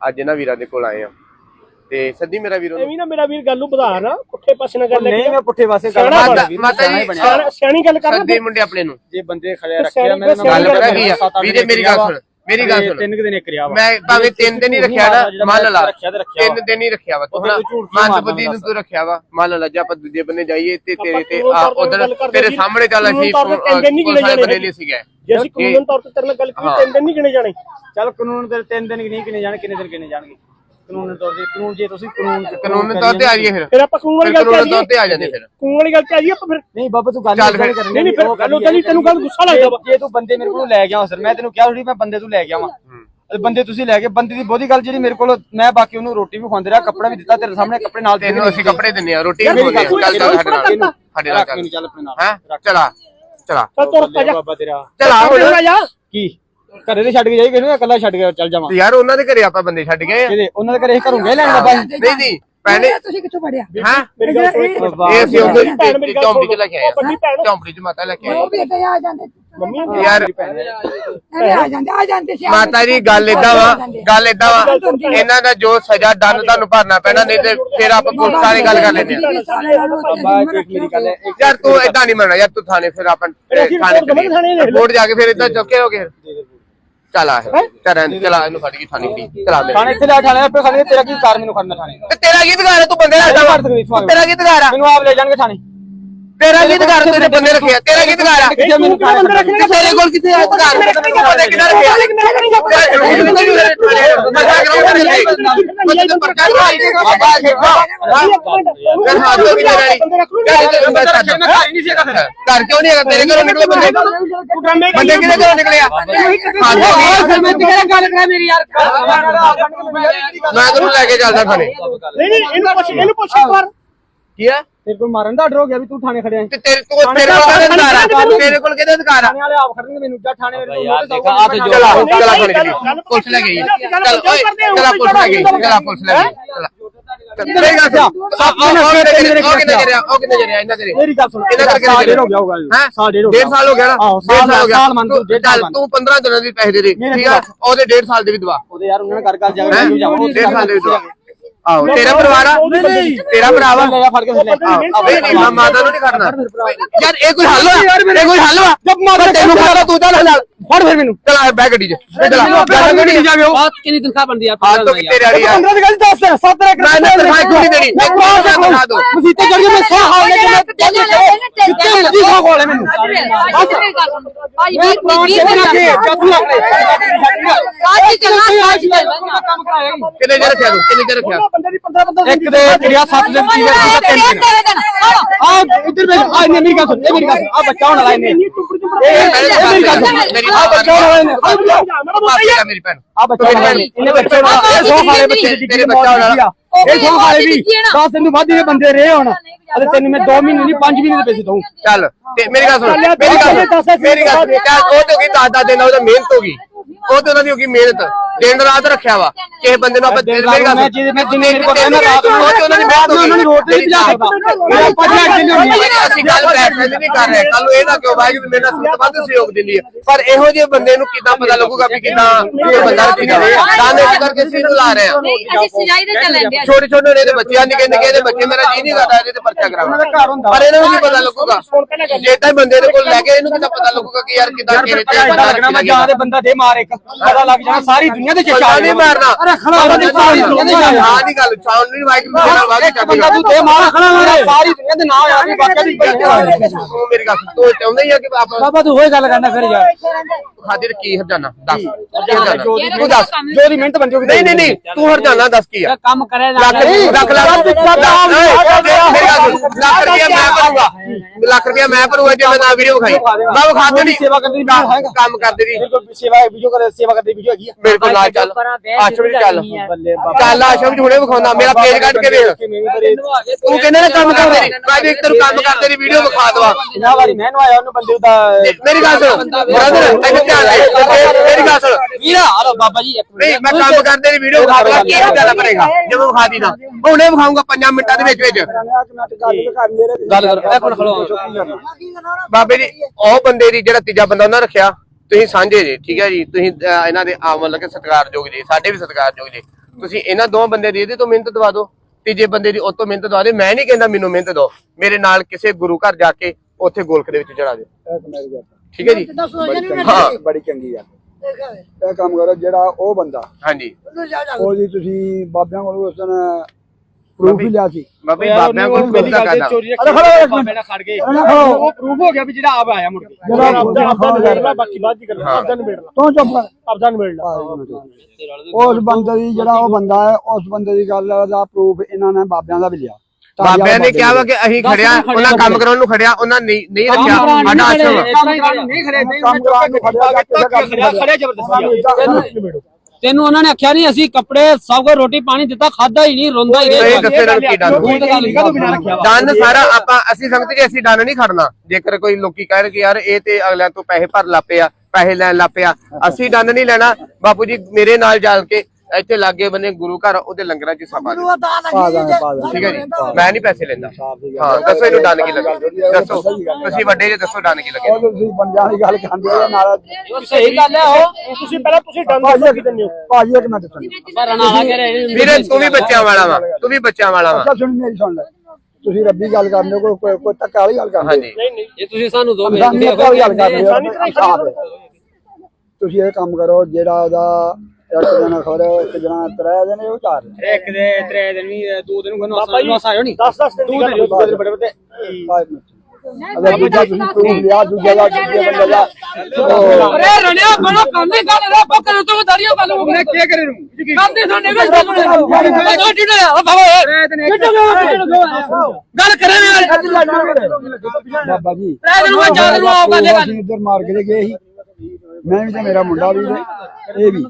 ਅੱਜ ਇਹਨਾਂ ਵੀਰਾਂ ਦੇ ਕੋਲ ਆਏ ਆ। ਤੇ ਸੱਦੀ ਮੇਰਾ ਵੀਰੋ ਐਵੇਂ ਨਾ ਮੇਰਾ ਵੀਰ ਗੱਲ ਨੂੰ ਵਧਾ ਨਾ ਪੁੱਠੇ ਪਾਸੇ ਨਾਲ ਗੱਲ ਨਹੀਂ ਮੈਂ ਪੁੱਠੇ ਪਾਸੇ ਸਿਆਣਾ ਮਾਤਾ ਜੀ ਸਿਆਣਾ- ਗੱਲ ਕਰ ਸੱਦੀ ਮੁੰਡੇ ਆਪਣੇ ਨੂੰ। ਜੇ ਬੰਦੇ ਖੜੇ ਤੇ ਰੱਖਿਆ ਮੈਂ ਗੱਲ ਗੱਲ ਪਤਾ ਕੀ ਆ। ਵੀਰੇ ਮੇਰੀ ਗੱਲ ਸੁਣ। ਮੇਰੀ ਗੱਲ ਸੁਣ। ਤਿੰਨ ਦਿਨ ਇੱਕ ਰਿਹਾ ਵਾ। ਮੈਂ ਭਾਵੇਂ ਤਿੰਨ ਦਿਨ ਹੀ ਰੱਖਿਆ ਨਾ ਮੰਨ ਲਾ ਤਿੰਨ ਦਿਨ ਹੀ ਰੱਖਿਆ ਵਾ ਤੂੰ ਉਹਦੇ ਹੁਣ ਵਿੱਚ ਝੂਠ ਕਿਉਂ ਮੰਨ ਮਾਰਨਾ ਬੁੱਧੀ ਨੂੰ। ਤੂੰ ਰੱਖਿਆ ਵਾ ਮੰਨ ਲਾ ਜੇ ਆਪਾਂ ਦੂਜੇ ਬੰਨੇ ਜਾਈਏ ਤੇ ਤੇਰੇ ਤੇ ਤੇ ਉਧਰ ਤੇਰੇ। ਸਾਹਮਣੇ ਚੱਲ ਅਸੀਂ ਗਿਣੇ ਬੰਦੇ ਜਾਣੇ ਨਹੀਂ ਸੀਗੇ। ਜੇ ਅਸੀਂ ਕਾਨੂੰਨ ਤੌਰ ਤੇ ਤੇਰੇ ਨਾਲ ਗੱਲ ਕੀਤੀ ਤਿੰਨ ਦਿਨ ਨਹੀਂ ਗਿਣੇ ਜਾਣੇ। ਚੱਲ ਕਾਨੂੰਨ ਦੇ ਤਿੰਨ ਦਿਨ ਨਹੀਂ ਕਿਨੇ ਜਾਣ ਕਿੰਨੇ ਦਿਨ ਕਿਨੇ ਜਾਣਗੇ? ਕਾਨੂੰਨ ਤੌਰ ਤੇ ਕਾਨੂੰਨ ਜੇ ਤੁਸੀਂ ਕਾਨੂੰਨ ਕਾਨੂੰਨ ਤੌਰ ਤੇ ਆ ਜਾਈਏ ਫਿਰ। ਫਿਰ ਆਪਾਂ ਕਾਨੂੰਨ ਵਾਲੀ ਗੱਲ ਤੇ ਆ ਕਾਨੂੰਨ ਤੌਰ ਤੇ ਆ ਜਾਂਦੇ ਫਿਰ। ਕਾਨੂੰਨ ਵਾਲੀ ਗੱਲ ਤੇ ਆ ਜੀ ਆਪਾਂ ਫਿਰ। ਨਹੀਂ ਬਾਬਾ ਤੂੰ ਗੱਲ ਚੱਲ ਫਿਰ। ਕਰਨੀ। ਨਹੀਂ, ਨਹੀਂ, ਫਿਰ ਗੱਲ ਉਹਦਾ ਨਹੀਂ, ਤੈਨੂੰ ਗੱਲ ਗੁੱਸਾ ਲੱਗਦਾ ਵਾ। ਜੇ ਤੂੰ ਬੰਦੇ ਮੇਰੇ ਕੋਲ ਲੈ ਗਿਆ ਸਰ ਮੈਂ ਤੈਨੂੰ ਕਿਹਾ ਥੋੜੀ ਮੈਂ ਬੰਦੇ ਤੂੰ ਲੈ ਗਿਆ ਵਾਂ। ਤੇ ਬੰਦੇ ਤੁਸੀਂ ਲੈ ਕੇ ਬੰਦੇ ਦੀ ਬਹੁਤੀ ਗੱਲ ਜਿਹੜੀ ਮੇਰੇ ਕੋਲ ਮੈਂ ਬਾਕੀ ਉਹਨੂੰ ਰੋਟੀ ਵੀ ਖਵਾਉਂਦੇ ਰਿਹਾ ਕੱਪੜਾ ਵੀ ਦਿੱਤਾ ਤੇਰੇ ਸਾਹਮਣੇ ਕੱਪੜੇ ਨਾਲ ਦੇ ਤੈਨੂੰ ਅਸੀਂ ਕੱਪੜੇ ਦਿੰਨੇ ਆ ਰੋਟੀ ਵੀ ਖਵਾਉਂਦੇ ਆ ਗੱਲ ਚੱਲ ਚੱਲ ਸਾਡੇ ਨਾਲ। ਸਾਡੇ ਨਾਲ ਚੱਲ ਆਪਣੇ ਨਾਲ। ਹੈ? ਚਲਾ ਚਲਾ। ਚੱਲ ਤੁਰ ਪਾ ਜਾ। ਬਾਬਾ ਤੇਰਾ। ਚਲਾ ਹੁਣ ਜਾ। ਕੀ? ਘਰੇ ਤੇ ਛੱਡ ਕੇ ਜਾਈ ਕਿਹਨੂੰ ਇਕੱਲਾ ਛੱਡ ਕੇ ਚੱਲ ਜਾਵਾਂ। ਯਾਰ ਉਹਨਾਂ ਦੇ ਘਰੇ ਆਪਾਂ ਬੰਦੇ ਛੱਡ ਗਏ ਆ। ਕਿਹਦੇ? ਉਹਨਾਂ ਦੇ ਘਰੇ ਘਰੋਂ ਗਏ ਲੈਣ ਬਾਬਾ ਜੀ ਨਹੀਂ ਨਹੀਂ ਭੈਣੇ। ਤੁਸੀਂ ਕਿੱਥੋਂ ਪੜਿਆ ਹਾਂ? ਮੇਰੀ ਗੱਲ। ਇਹ ਅਸੀਂ ਗੱਲ ਚੌਂਪੜੀ ਚ ਲੈ ਕੇ ਆਏ ਚੌਂਪੜੀ ਚ ਮਾਤਾ ਲੈ ਕੇ ਆਏ ਉਹ ਵੀ ਇੱਥੇ ਆ ਜਾਂਦੇ। ਮੰਮੀ ਯਾਰ ਆ ਜਾਂਦੇ ਆ ਜਾਂਦੇ ਸੀ ਮਾਤਾ ਜੀ ਗੱਲ ਏਦਾਂ ਵਾ ਗੱਲ ਏਦਾਂ ਵਾ। ਇਹਨਾਂ ਦਾ ਜੋ ਸਜ਼ਾ ਦੰਡ ਤੁਹਾਨੂੰ ਭਰਨਾ ਪੈਣਾ ਨਹੀਂ ਤੇ ਫਿਰ ਆਪਾਂ ਪੁਲਿਸ ਵਾਲੇ ਗੱਲ ਕਰ ਲੈਂਦੇ ਆ। ਬਾਬਾ ਇੱਕ ਮੇਰੀ ਗੱਲ ਹੈ। ਇੱਕ ਯਾਰ ਤੂੰ ਏਦਾਂ ਨਹੀਂ ਮੰਨਣਾ। ਯਾਰ ਤੂੰ ਥਾਣੇ ਫਿਰ ਆਪਾਂ ਥਾਣੇ। ਰਿਪੋਰਟ ਜਾ ਕੇ ਫਿਰ ਏਦਾਂ ਚੁੱਕੇ ਹੋਗੇ ਚੱਲ ਆ। ਚਰਨ ਚਲਾ। ਇਹਨੂੰ ਫੜ ਕੇ ਥਾਣੇ ਦੀ। ਚਲਾ ਮੇਰੇ ਥਾਣੇ ਇੱਥੇ ਲੈ ਠਾਣੇ ਆਪੇ ਖਾਣੇ ਤੇਰਾ ਕੀ ਕਾਰ ਮੈਨੂੰ ਖੜਨਾ ਥਾਣੇ ਤੇ ਤੇਰਾ ਕੀ ਹੈ ਤੂੰ ਬੰਦੇ ਰੱਖਦਾ ਵਾ ਤੇਰਾ ਕੀ ਆ? ਮੈਨੂੰ ਆਪ ਲੈ ਜਾਣਗੇ ਥਾਣੇ ਤੇਰਾ ਕੀ ਅਧਿਕਾਰ ਤੇਰੇ ਬੰਦੇ ਰੱਖਿਆ ਤੇਰਾ ਕੀ ਅਧਿਕਾਰ ਆ ਕਿੱਥੇ ਮੈਨੂੰ ਕਿਹੜਾ ਬੰਦਾ ਰੱਖਣਾ ਤੇਰੇ ਕੋਲ ਕਿੱਥੇ ਅਧਿਕਾਰ ਬੰਦੇ ਕਿੱਦਾਂ ਰੱਖਿਆ ਘਰ ਕਿਉਂ ਨਹੀਂ ਹੈਗਾ ਤੇਰੇ ਘਰੋਂ ਨਿਕਲੇ ਬੰਦੇ ਬੰਦੇ ਕਿਹਦੇ ਘਰੋਂ ਨਿਕਲੇ ਆ ਹੱਥ ਹੋ ਗਈ ਮੈਂ ਤੈਨੂੰ ਲੈ ਕੇ ਚੱਲਦਾ ਥਾਣੇ ਨਹੀਂ ਨਹੀਂ ਇਹਨੂੰ ਪੁੱਛ ਇਹਨੂੰ ਪੁੱਛ ਇੱਕ ਵਾਰ ਕੀ ਆ ਤੇਰੇ ਕੋਲ ਮਾਰਨ ਦਾ ਆਰਡਰ ਹੋ ਗਿਆ ਵੀ ਤੂੰ ਥਾਣੇ ਖੜਿਆ ਤੇ ਤੇਰੇ ਕੋਲ ਤੇਰੇ ਕੋਲ ਕਿਹਦਾ ਅਧਿਕਾਰ ਆ? ਤੇਰੇ ਕੋਲ ਕਿਹਦਾ ਅਧਿਕਾਰ ਆ? ਥਾਣੇ ਵਾਲੇ ਆਪ ਖੜਨਗੇ ਮੈਨੂੰ ਜਾਂ ਥਾਣੇ ਵਾਲੇ ਯਾਰ ਦੇਖਾ ਆ ਤੇ ਜੋ ਚਲਾ ਚਲਾ ਥਾਣੇ ਚਲੀ ਪੁਲਿਸ ਲੈ ਗਈ। ਚਲ ਓਏ ਚਲਾ ਪੁਲਿਸ ਲੈ ਗਈ। ਚਲਾ ਪੁਲਿਸ ਲੈ ਗਈ। ਚਲਾ ਮੇਰੀ ਗੱਲ ਸੁਣ ਸਭ ਉਹ ਕਿੰਨੇ ਉਹ ਕਿੰਨੇ ਜਰਿਆ ਉਹ ਕਿੰਨੇ ਜਰਿਆ ਇਹਨਾਂ ਦੇ ਮੇਰੀ ਗੱਲ ਸੁਣ। ਇਹਨਾਂ ਕਰਕੇ ਸਾਲ ਨਹੀਂ ਡੇਢ ਹੋ ਗਿਆ ਹੋਊਗਾ ਹੈਂ? ਸਾਲ ਡੇਢ ਹੋ ਸਾਲ ਹੋ ਗਿਆ ਨਾ? ਆਹੋ, ਡੇਢ ਸਾਲ ਹੋ ਗਿਆ। ਸਾਲ ਮੰਨ ਤੂੰ। ਤੂੰ 15 ਦਿਨਾਂ ਦੇ ਪੈਸੇ ਦੇ ਦੇ ਠੀਕ ਆ? ਉਹਦੇ ਡੇਢ ਸਾਲ ਦੇ ਵੀ ਦਵਾ ਉਹਦੇ ਯਾਰ ਉਹਨਾਂ ਨੇ ਕਰ ਕਰ ਜਾ ਹੈਂ? ਡੇਢ ਸਾਲ ਦੇ ਵੀ ਦਵਾ ਆਹੋ ਤੇਰਾ ਪਰਿਵਾਰ ਆ? ਤੇਰਾ ਭਰਾ ਵਾ। ਫੜ ਕੇ ਲੈ ਆਹੋ ਨਹੀਂ ਨਹੀਂ ਮਾਤਾ ਨੂੰ ਨਹੀਂ ਖੜਨਾ ਯਾਰ ਇਹ ਕੋਈ ਹੱਲ ਆ ਇਹ ਕੋਈ ਹੱਲ ਵਾ ਜਦ ਮਾਤਾ ਤੈਨੂੰ ਖੜਾ ਤੂੰ ਚੱਲ ਨਾਲ ਫੜ ਫਿਰ ਮੈਨੂੰ। ਚਲਾ ਬੈਗ ਗੱਡੀ 'ਚ। ਚਲਾ ਬੈਗ ਗੱਡੀ ਜਾਵੇ ਬਾਤ ਕਿੰਨੀ ਤਨਖਾਹ ਬਣਦੀ ਆ? ਹਾਂ ਤੋਂ ਕਿੱਥੇ ਰਹਿ ਆ? 15 ਦੀ ਗੱਲ ਦੱਸ 7 ਰਕ ਮੈਂ ਨਾ ਤਨਖਾਹ ਕਿਉਂ ਨਹੀਂ ਦੇਣੀ ਮੈਂ ਕੋਲ ਦਾ ਬਣਾ ਦੋ ਮਸੀਤੇ ਚੜ ਕੇ ਮੈਂ ਸੌ ਹਾਲ ਲੈ ਕੇ ਕਿੱਥੇ ਮਰਜ਼ੀ ਸੌ ਕੋਲੇ ਮੈਨੂੰ ਕੰਮ ਕਰਾਏਗਾ ਕਿੰਨੇ ਚ ਰੱਖਿਆ ਤੂੰ ਕਿੰਨੇ ਚ ਰੱਖਿਆ ਬੰਦੇ ਦੀ 15 ਬੰਦਾ ਇੱਕ ਦੇ ਕਿਰਿਆ 7 ਦਿਨ ਦੀ ਦਾ 3 ਦਿਨ ਆ ਇੱਧਰ ਮੇਰੇ ਆ ਇਹਨੇ ਮੇਰੀ ਗੱਲ ਸੁਣ ਇਹ ਮੇਰੀ ਗੱਲ ਆ ਬੱਚਾ ਹੋਣ ਵਾਲਾ ਇਹਨੇ ਇਹ ਮੇਰੀ ਗੱਲ ਸੁਣ ਮੇਰੀ ਆ ਬੱਚਾ ਹੋਣ ਵਾਲਾ ਇਹਨੇ ਮਾਤਾ ਮੇਰੀ ਭੈਣ ਆ ਬੱਚਾ ਹੋਣ ਵਾਲਾ ਇਹਨੇ ਬੱਚੇ ਹੋਣ ਵਾਲਾ ਇਹ ਸੌ ਖਾਲੇ ਬੱਚੇ ਦੀ ਤੇਰੇ ਬੱਚਾ ਹੋਣ ਵਾਲਾ ਇਹ ਸੌ ਖਾਲੇ ਵੀ 10 ਦਿਨ ਤੋਂ ਵੱਧ ਇਹ ਬੰਦੇ ਰਹੇ ਹੁਣ। ਅਤੇ ਤੈਨੂੰ ਮੈਂ 2 ਮਹੀਨੇ ਨਹੀਂ 5 ਮਹੀਨੇ ਦੇ ਪੈਸੇ ਦਊਂ। ਚੱਲ ਤੇ ਮੇਰੀ ਗੱਲ ਸੁਣ ਮੇਰੀ ਗੱਲ ਸੁਣ, ਮੇਰੀ ਗੱਲ ਉਹ ਤੇ ਹੋ ਗਈ ਦਸ ਦਸ ਦਿਨ ਉਹਦਾ ਮਿਹਨਤ ਹੋ ਗਈ। ਉਹ ਤੇ ਉਹਨਾਂ ਦੀ ਹੋ ਗਈ ਮਿਹਨਤ। ਦਿਨ ਰਾਤ ਰੱਖਿਆ ਵਾ। ਕਿਸੇ ਬੰਦੇ ਨੂੰ ਆਪਾਂ ਦਿਨ ਮੇਰੀ ਗੱਲ ਜਿਹਦੇ ਮੈਂ ਜਿੰਨੇ ਮੇਰੇ ਕੋਲ ਰਾਤ ਨੂੰ ਉਹ ਤੇ ਉਹਨਾਂ ਦੀ ਮਿਹਨਤ ਉਹਨਾਂ ਨੂੰ ਰੋਟੀ ਨਹੀਂ ਸਕਦਾ ਪੰਜ ਦਿਨ ਹੈ ਅਸੀਂ ਗੱਲ ਬੈਠ ਕੇ ਨਹੀਂ ਕਰ ਰਹੇ। ਕੱਲ ਇਹ ਨਾ ਕਿਉਂ ਵਾਹਿਗੁਰੂ ਮੇਰੇ ਨਾਲ ਸੁਣਤ ਵੱਧ ਸਹਿਯੋਗ ਦਿੰਦੀ ਹੈ। ਪਰ ਇਹੋ ਜਿਹੇ ਬੰਦੇ ਨੂੰ ਕਿੱਦਾਂ ਪਤਾ ਲੱਗੂਗਾ ਵੀ ਕਿੱਦਾਂ ਇਹ ਬੰਦਾ ਕਿੱਦਾਂ ਦਾਨੇ ਕਰਕੇ ਸੀ ਲਾ ਰਹੇ ਆ ਛੋਟੇ ਛੋਟੇ ਨੇ ਬੱਚੇ ਆ ਨਿੱਕੇ ਨਿੱਕੇ ਦੇ ਬੱਚੇ ਮੇਰਾ ਜੀ ਨਹੀਂ ਕਰਦਾ ਇਹਦੇ ਤੇ ਪਰਚਾ ਕਰਾਉਣਾ। ਪਰ ਇਹਨਾਂ ਨੂੰ ਨਹੀਂ ਪਤਾ ਲੱਗੂਗਾ। ਜੇ ਤਾਂ ਬੰਦੇ ਦੇ ਕੋਲ ਲੈ ਕੇ ਇਹਨੂੰ ਕਿੱਦਾਂ ਪਤਾ ਲੱਗੂਗਾ ਕਿ ਯਾਰ ਕਿੱਦਾਂ ਕਿਹੜੇ ਤੇ ਲੱਗਣਾ ਮੈਂ ਜਾਂ ਦੇ ਬੰਦਾ ਦੇ ਮਾਰ ਇੱਕ। ਪਤਾ ਲੱਗ ਜਾਣਾ ਸਾਰੀ ਦੁਨੀਆ ਦੇ ਪਤਾ ਨਹੀਂ ਮਾਰਨਾ। ਅਰੇ ਖੜਾ ਹੋ ਜਾ ਸਾਰੀ ਦੁਨੀਆ ਦੇ ਜਾ ਹਾਂ ਨਹੀਂ ਗੱਲ ਛਾਉਣ ਨਹੀਂ ਵਾਹਿਗੁਰੂ ਦੇ ਨਾਲ ਵਾਗੇ ਚੱਕ ਬੰਦਾ ਤੂੰ ਦੇ ਮਾਰ ਖੜਾ ਹੋ ਜਾ ਸਾਰੀ ਦੁਨੀਆ ਦੇ ਨਾਮ ਆ ਵੀ ਬਾਕੀ ਦੀ ਤੂੰ ਮੇਰੀ ਗੱਲ ਤੂੰ ਚਾਹੁੰਦਾ ਹੀ ਆ ਕਿ ਆਪਾਂ ਬਾਬਾ ਤੂੰ ਹੋਏ ਗੱਲ ਕਰਨਾ ਫਿਰ ਯਾਰ ਖਾਦੀ ਕੀ ਹਰਜਾਨਾ ਦੱਸ ਕੀ ਹਰਜਾਨਾ। ਤੂੰ ਦੱਸ ਜੋ ਦੀ ਮਿਹਨਤ ਬਣ ਜਾਊਗੀ ਨਹੀਂ ਨਹੀਂ ਨਹੀਂ ਤੂੰ ਹਰਜਾਨਾ ਦੱਸ ਕੀ ਆ? ਕੰਮ ਕਰੇ ਲੱਖ ਲੱਖ ਲੱਖ ਮੇਰੀ ਲੱਖ ਰੁਪਇਆ ਮੈਂ ਭਰੂਗਾ। ਲੱਖ ਰੁਪਇਆ ਮੈਂ ਭਰੂਗਾ ਜੇ ਮੈਂ ਨਾ ਵੀਡੀਓ ਖਾਈ ਮੈਂ ਵਿਖਾ ਦੇਣੀ ਸੇਵਾ ਕਰਨ ਦੀ ਹੈਗਾ। ਕੰਮ ਕਰਦੇ ਦੀ ਮੇਰੇ ਸੇਵਾ ਵੀਡੀਓ ਕਰ ਸੇਵਾ ਕਰਨ ਦੀ ਵੀਡੀਓ ਹੈਗੀ ਆ। ਮੇਰੇ ਕੋਲ ਨਾ ਚੱਲ। ਚ ਚੱਲ। ਬੱਲੇ ਚੱਲ ਚ ਹੁਣੇ ਵਿਖਾਉਂਦਾ ਮੇਰਾ ਪੇਜ ਕੱਢ ਕੇ ਦੇਖ ਤੂੰ ਕਹਿੰਦਾ ਨਾ ਕੰਮ ਕਰਦੇ ਨਹੀਂ ਮੈਂ ਵੀ ਇੱਕ ਤੈਨੂੰ ਕੰਮ ਕਰਦੇ ਦੀ ਵੀਡੀਓ ਵਿਖਾ ਦਵਾ। ਪੰਜਾਹ ਵਾਰੀ ਮੈਂ ਨਵਾਇਆ ਉਹਨੂੰ ਬੰਦੇ ਦਾ ਮੇਰੀ ਗੱਲ ਸੁਣ। ਬ੍ਰਦਰ ਇਹਨੂੰ ਧਿਆਨ ਦੇ। ਮੇਰੀ ਗੱਲ ਸੁਣ। ਵੀਰਾ ਹਲੋ ਬਾਬਾ ਜੀ ਇੱਕ ਨਹੀਂ ਮੈਂ ਕੰਮ ਕਰਦੇ ਦੀ ਵੀਡੀਓ ਵਿਖਾ ਦਵਾ। ਕੀ ਗੱਲ ਕਰੇਗਾ ਜਦੋਂ ਵਿਖਾ ਦੀ ਨਾ ਹੁਣੇ ਵਿਖਾਉਂਗਾ 5 ਮਿੰਟਾਂ ਦੇ ਵਿੱਚ ਵਿੱਚ। ਗੱਲ ਕਰੋ। ਇੱਕ ਮਿੰਟ ਖਲੋ ਬਾਬੇ ਜੀ ਉਹ ਬੰਦੇ ਦੀ ਜਿਹੜਾ ਤੀਜਾ ਬੰਦਾ ਉਹਨਾਂ ਰੱਖਿਆ। ਤੁਸੀਂ ਸਾਂਝੇ ਜੀ ਠੀਕ ਹੈ ਜੀ? ਤੁਸੀਂ ਅਹ, ਇਹਨਾਂ ਦੇ ਆਮ ਮਤਲਬ ਕਿ ਸਤਿਕਾਰਯੋਗ ਜੀ ਸਾਡੇ ਵੀ ਸਤਿਕਾਰਯੋਗ ਜੀ। ਤੁਸੀਂ ਇਹਨਾਂ ਦੋ ਬੰਦੇ ਦੀ ਇਹਦੇ ਤੋਂ ਮਿਹਨਤ ਦਵਾ ਦਿਓ ਤੀਜੇ ਬੰਦੇ ਦੀ ਉਹ ਤੋਂ ਮਿਹਨਤ ਦਵਾ ਦਿਓ। ਮੈਂ ਨਹੀਂ ਕਹਿੰਦਾ ਮੈਨੂੰ ਮਿਹਨਤ ਦਿਓ। ਮੇਰੇ ਨਾਲ ਕਿਸੇ ਗੁਰੂ ਘਰ ਜਾ ਕੇ ਉੱਥੇ ਗੋਲਖ ਦੇ ਵਿੱਚ ਚੜਾ ਦਿਓ। ਠੀਕ ਹੈ ਜੀ? ਹਾਂ। ਬੜੀ ਚੰਗੀ ਆ। ਇਹ ਕੰਮ ਕਰੋ ਜਿਹੜਾ ਉਹ ਬੰਦਾ ਹਾਂਜੀ। ਉਹ ਜੀ ਤੁਸੀਂ ਬਾਬਿਆਂ ਕੋਲ ਉਸ ਦਿਨ ਪ੍ਰੂਫ ਵੀ ਲਿਆ ਸੀ। ਬਾਬਾ ਬਾਬਿਆਂ ਕੋਲ ਮੇਰੀ ਕੁੱਤਾ ਗੱਲ ਤੇ ਕਰਨਾ। ਚੋਰੀ ਅਰੇ ਖੜੋ ਇੱਕ ਬਾਬੇ ਮਿੰਟ। ਨਾਲ ਖੜ ਗਏ। ਅਰੇ ਖੜੋ। ਉਹ ਪ੍ਰੂਫ ਹੋ ਗਿਆ ਵੀ ਜਿਹੜਾ ਆਪ ਆਇਆ ਮੁੜ ਕੇ। ਜਿਹੜਾ ਆਪਦਾ ਆਪਦਾ ਨਿਬੇੜਨਾ ਬਾਕੀ ਬਾਅਦ ਦੀ ਗੱਲ ਆਪਦਾ ਨਿਬੇੜਨਾ ਤੂੰ ਚੁੱਪ ਕਰ। ਆਪਦਾ ਨਿਬੇੜਨਾ ਉਸ ਬੰਦੇ ਦੀ ਜਿਹੜਾ ਉਹ ਬੰਦਾ ਹੈ ਉਸ ਬੰਦੇ ਦੀ ਗੱਲ ਦਾ ਪ੍ਰੂਫ ਇਹਨਾਂ ਨੇ ਬਾਬਿਆਂ ਦਾ ਵੀ ਲਿਆ। ਬਾਬਿਆਂ ਨੇ ਕਿਹਾ ਵਾ ਕਿ ਅਸੀਂ ਖੜਿਆ ਉਹਨਾਂ ਕੰਮ ਕਰਾਉਣ ਨੂੰ ਖੜਿਆ ਉਹਨਾਂ ਨਹੀਂ ਨਹੀਂ ਰੱਖਿਆ ਸਾਡਾ ਆਸ਼ਰਮ। ਆ। ਨਹੀਂ ਖੜੇ ਨਹੀਂ ਕੰਮ ਕਰਾਉਣ ਨੂੰ ਖੜਿਆ ਜ਼ਬਰਦਸਤੀ ਨਿਬੇੜੋ ਤੈਨੂੰ ਉਹਨਾਂ ਨੇ ਆਖਿਆ ਨਹੀਂ ਅਸੀਂ ਕੱਪੜੇ ਸਭ ਕੋ ਰੋਟੀ ਪਾਣੀ ਦਿੱਤਾ ਖਾਦਾ ਹੀ ਨਹੀਂ ਰੋਂਦਾ ਹੀ ਨਹੀਂ ਦੱਸੋ ਇਹਨਾਂ ਨੂੰ ਕੀ ਡਨ ਉਹ ਤਾਂ ਗੱਲ ਕਦੋਂ ਬਿਨਾਂ ਰੱਖਿਆ ਵਾ? ਡਨ ਸਾਰਾ ਆਪਾਂ ਅਸੀਂ ਸੰਗਤ ਜੀ ਅਸੀਂ ਡਨ ਨਹੀਂ ਖੜਨਾ। ਜੇਕਰ ਕੋਈ ਲੋਕੀ ਕਹਿਣ ਕਿ ਯਾਰ ਇਹ ਤੇ ਅਗਲਿਆਂ ਤੋਂ ਪੈਸੇ ਭਰ ਲੱਪੇ ਆ ਪੈਸੇ ਲੈਣ ਲੱਪੇ ਆ ਅਸੀਂ ਡਨ ਨਹੀਂ ਲੈਣਾ। ਬਾਪੂ ਜੀ ਮੇਰੇ ਨਾਲ ਚੱਲ ਕੇ ਇੱਥੇ ਲਾਗੇ ਬੰਨੇ ਗੁਰੂ ਘਰ ਉਹਦੇ ਲੰਗਰਾਂ 'ਚ ਸਮਾਂ ਦਿਓ। ਪਾ ਦਾਂਗੇ ਪਾ ਦਾਂਗੇ ਠੀਕ ਹੈ ਜੀ। ਮੈਂ ਨਹੀਂ ਪੈਸੇ ਲੈਂਦਾ। ਹਾਂ। ਦੱਸੋ ਇਹਨੂੰ ਡਨ ਕੀ ਲੱਗਾ। ਦੱਸੋ। ਤੁਸੀਂ ਵੱਡੇ ਜੇ ਦੱਸੋ ਡਨ ਕੀ ਉਹ ਲੱਗੇ ਤੁਸੀਂ ਬੰਦਿਆਂ ਦੀ ਗੱਲ ਕਰਦੇ ਹੋ ਨਾਲ ਸਹੀ ਗੱਲ ਹੈ ਉਹ ਤੁਸੀਂ ਪਹਿਲਾਂ ਤੁਸੀਂ ਡੰਨ ਭਾਜੀ ਦੱਸੋ ਕਿਤੇ ਨਹੀਂ ਭਾਜੀ ਇੱਕ ਮਿੰਟ ਸੁਣ ਪਰ ਰਣਾਲਾ ਕਹਿ ਰਹੇ ਵੀਰੇ ਤੂੰ ਵੀ ਬੱਚਿਆਂ ਵਾਲਾ ਵਾ ਤੂੰ ਵੀ ਬੱਚਿਆਂ ਵਾਲਾ ਵਾ। ਅੱਛਾ ਸੁਣ ਮੇਰੀ ਸੁਣ ਲੈ। ਤੁਸੀਂ ਰੱਬੀ ਗੱਲ ਕਰਦੇ ਹੋ ਕੋਈ- ਕੋਈ ਕੋਈ ਧੱਕਾ ਵਾਲੀ ਗੱਲ ਕਰਦੇ ਹੋ? ਹਾਂਜੀ। ਨਹੀਂ ਨਹੀਂ। ਜੇ ਤੁਸੀਂ ਸਾਨੂੰ ਦੋ ਇਨਸਾਨੀ ਵਾਲੀ ਗੱਲ ਕਰਦੇ ਹੈ। ਤੁਸੀਂ ਇਹ ਕੰਮ ਕਰੋ ਜਿਹੜਾ ਉਹਦਾ ਇੱਕ ਦਿਨ ਇੱਕ ਦਿਨ ਤਰੇ ਦਿਨ ਉਹ ਚਾਰ ਦਿਨ। ਇੱਕ ਦੇ ਤਰੇ ਦਿਨ ਵੀ ਦੋ ਦਿਨ ਨੂੰ ਬਾਬਾ ਜੀ ਨੋਸਾ ਆਇਓ ਨਹੀਂ 10 10 ਦਿਨ ਦੀ ਗੱਲ ਹੋਈ। ਦੋ ਦਿਨ ਬੜੇ ਬੜੇ। Five minutes। ਅਗਰ ਦੂਜਾ ਤੁਸੀਂ ਪ੍ਰੂਫ ਲਿਆ ਦੂਜਾ ਦਾ ਦੂਜੇ ਬੰਦੇ ਦਾ ਅਰੇ ਰਣਿਆ ਬੜਾ ਕੰਦੇ ਗੱਲ ਰੇ ਪਕੜ ਤੂੰ ਦਰਿਆ ਗੱਲ ਹੋ ਗਿਆ ਕੀ ਕਰੇ ਨੂੰ ਕੰਦੇ ਤੋਂ ਨਿਕਲ ਜਾ ਟਿੜੇ ਆ ਬਾਬਾ ਗੱਲ ਕਰੇ ਬਾਬਾ ਜੀ। ਤਰੇ ਦਿਨ ਮੈਂ ਚਾਰ ਦਿਨ ਆਉ ਗੱਲ ਅਸੀਂ ਇੱਧਰ ਮਾਰਕੀਟ ਗਏ ਸੀ। ਮੈਂ ਵੀ ਤੇ ਮੇਰਾ ਮੁੰਡਾ ਵੀ ਇਹ ਵੀ।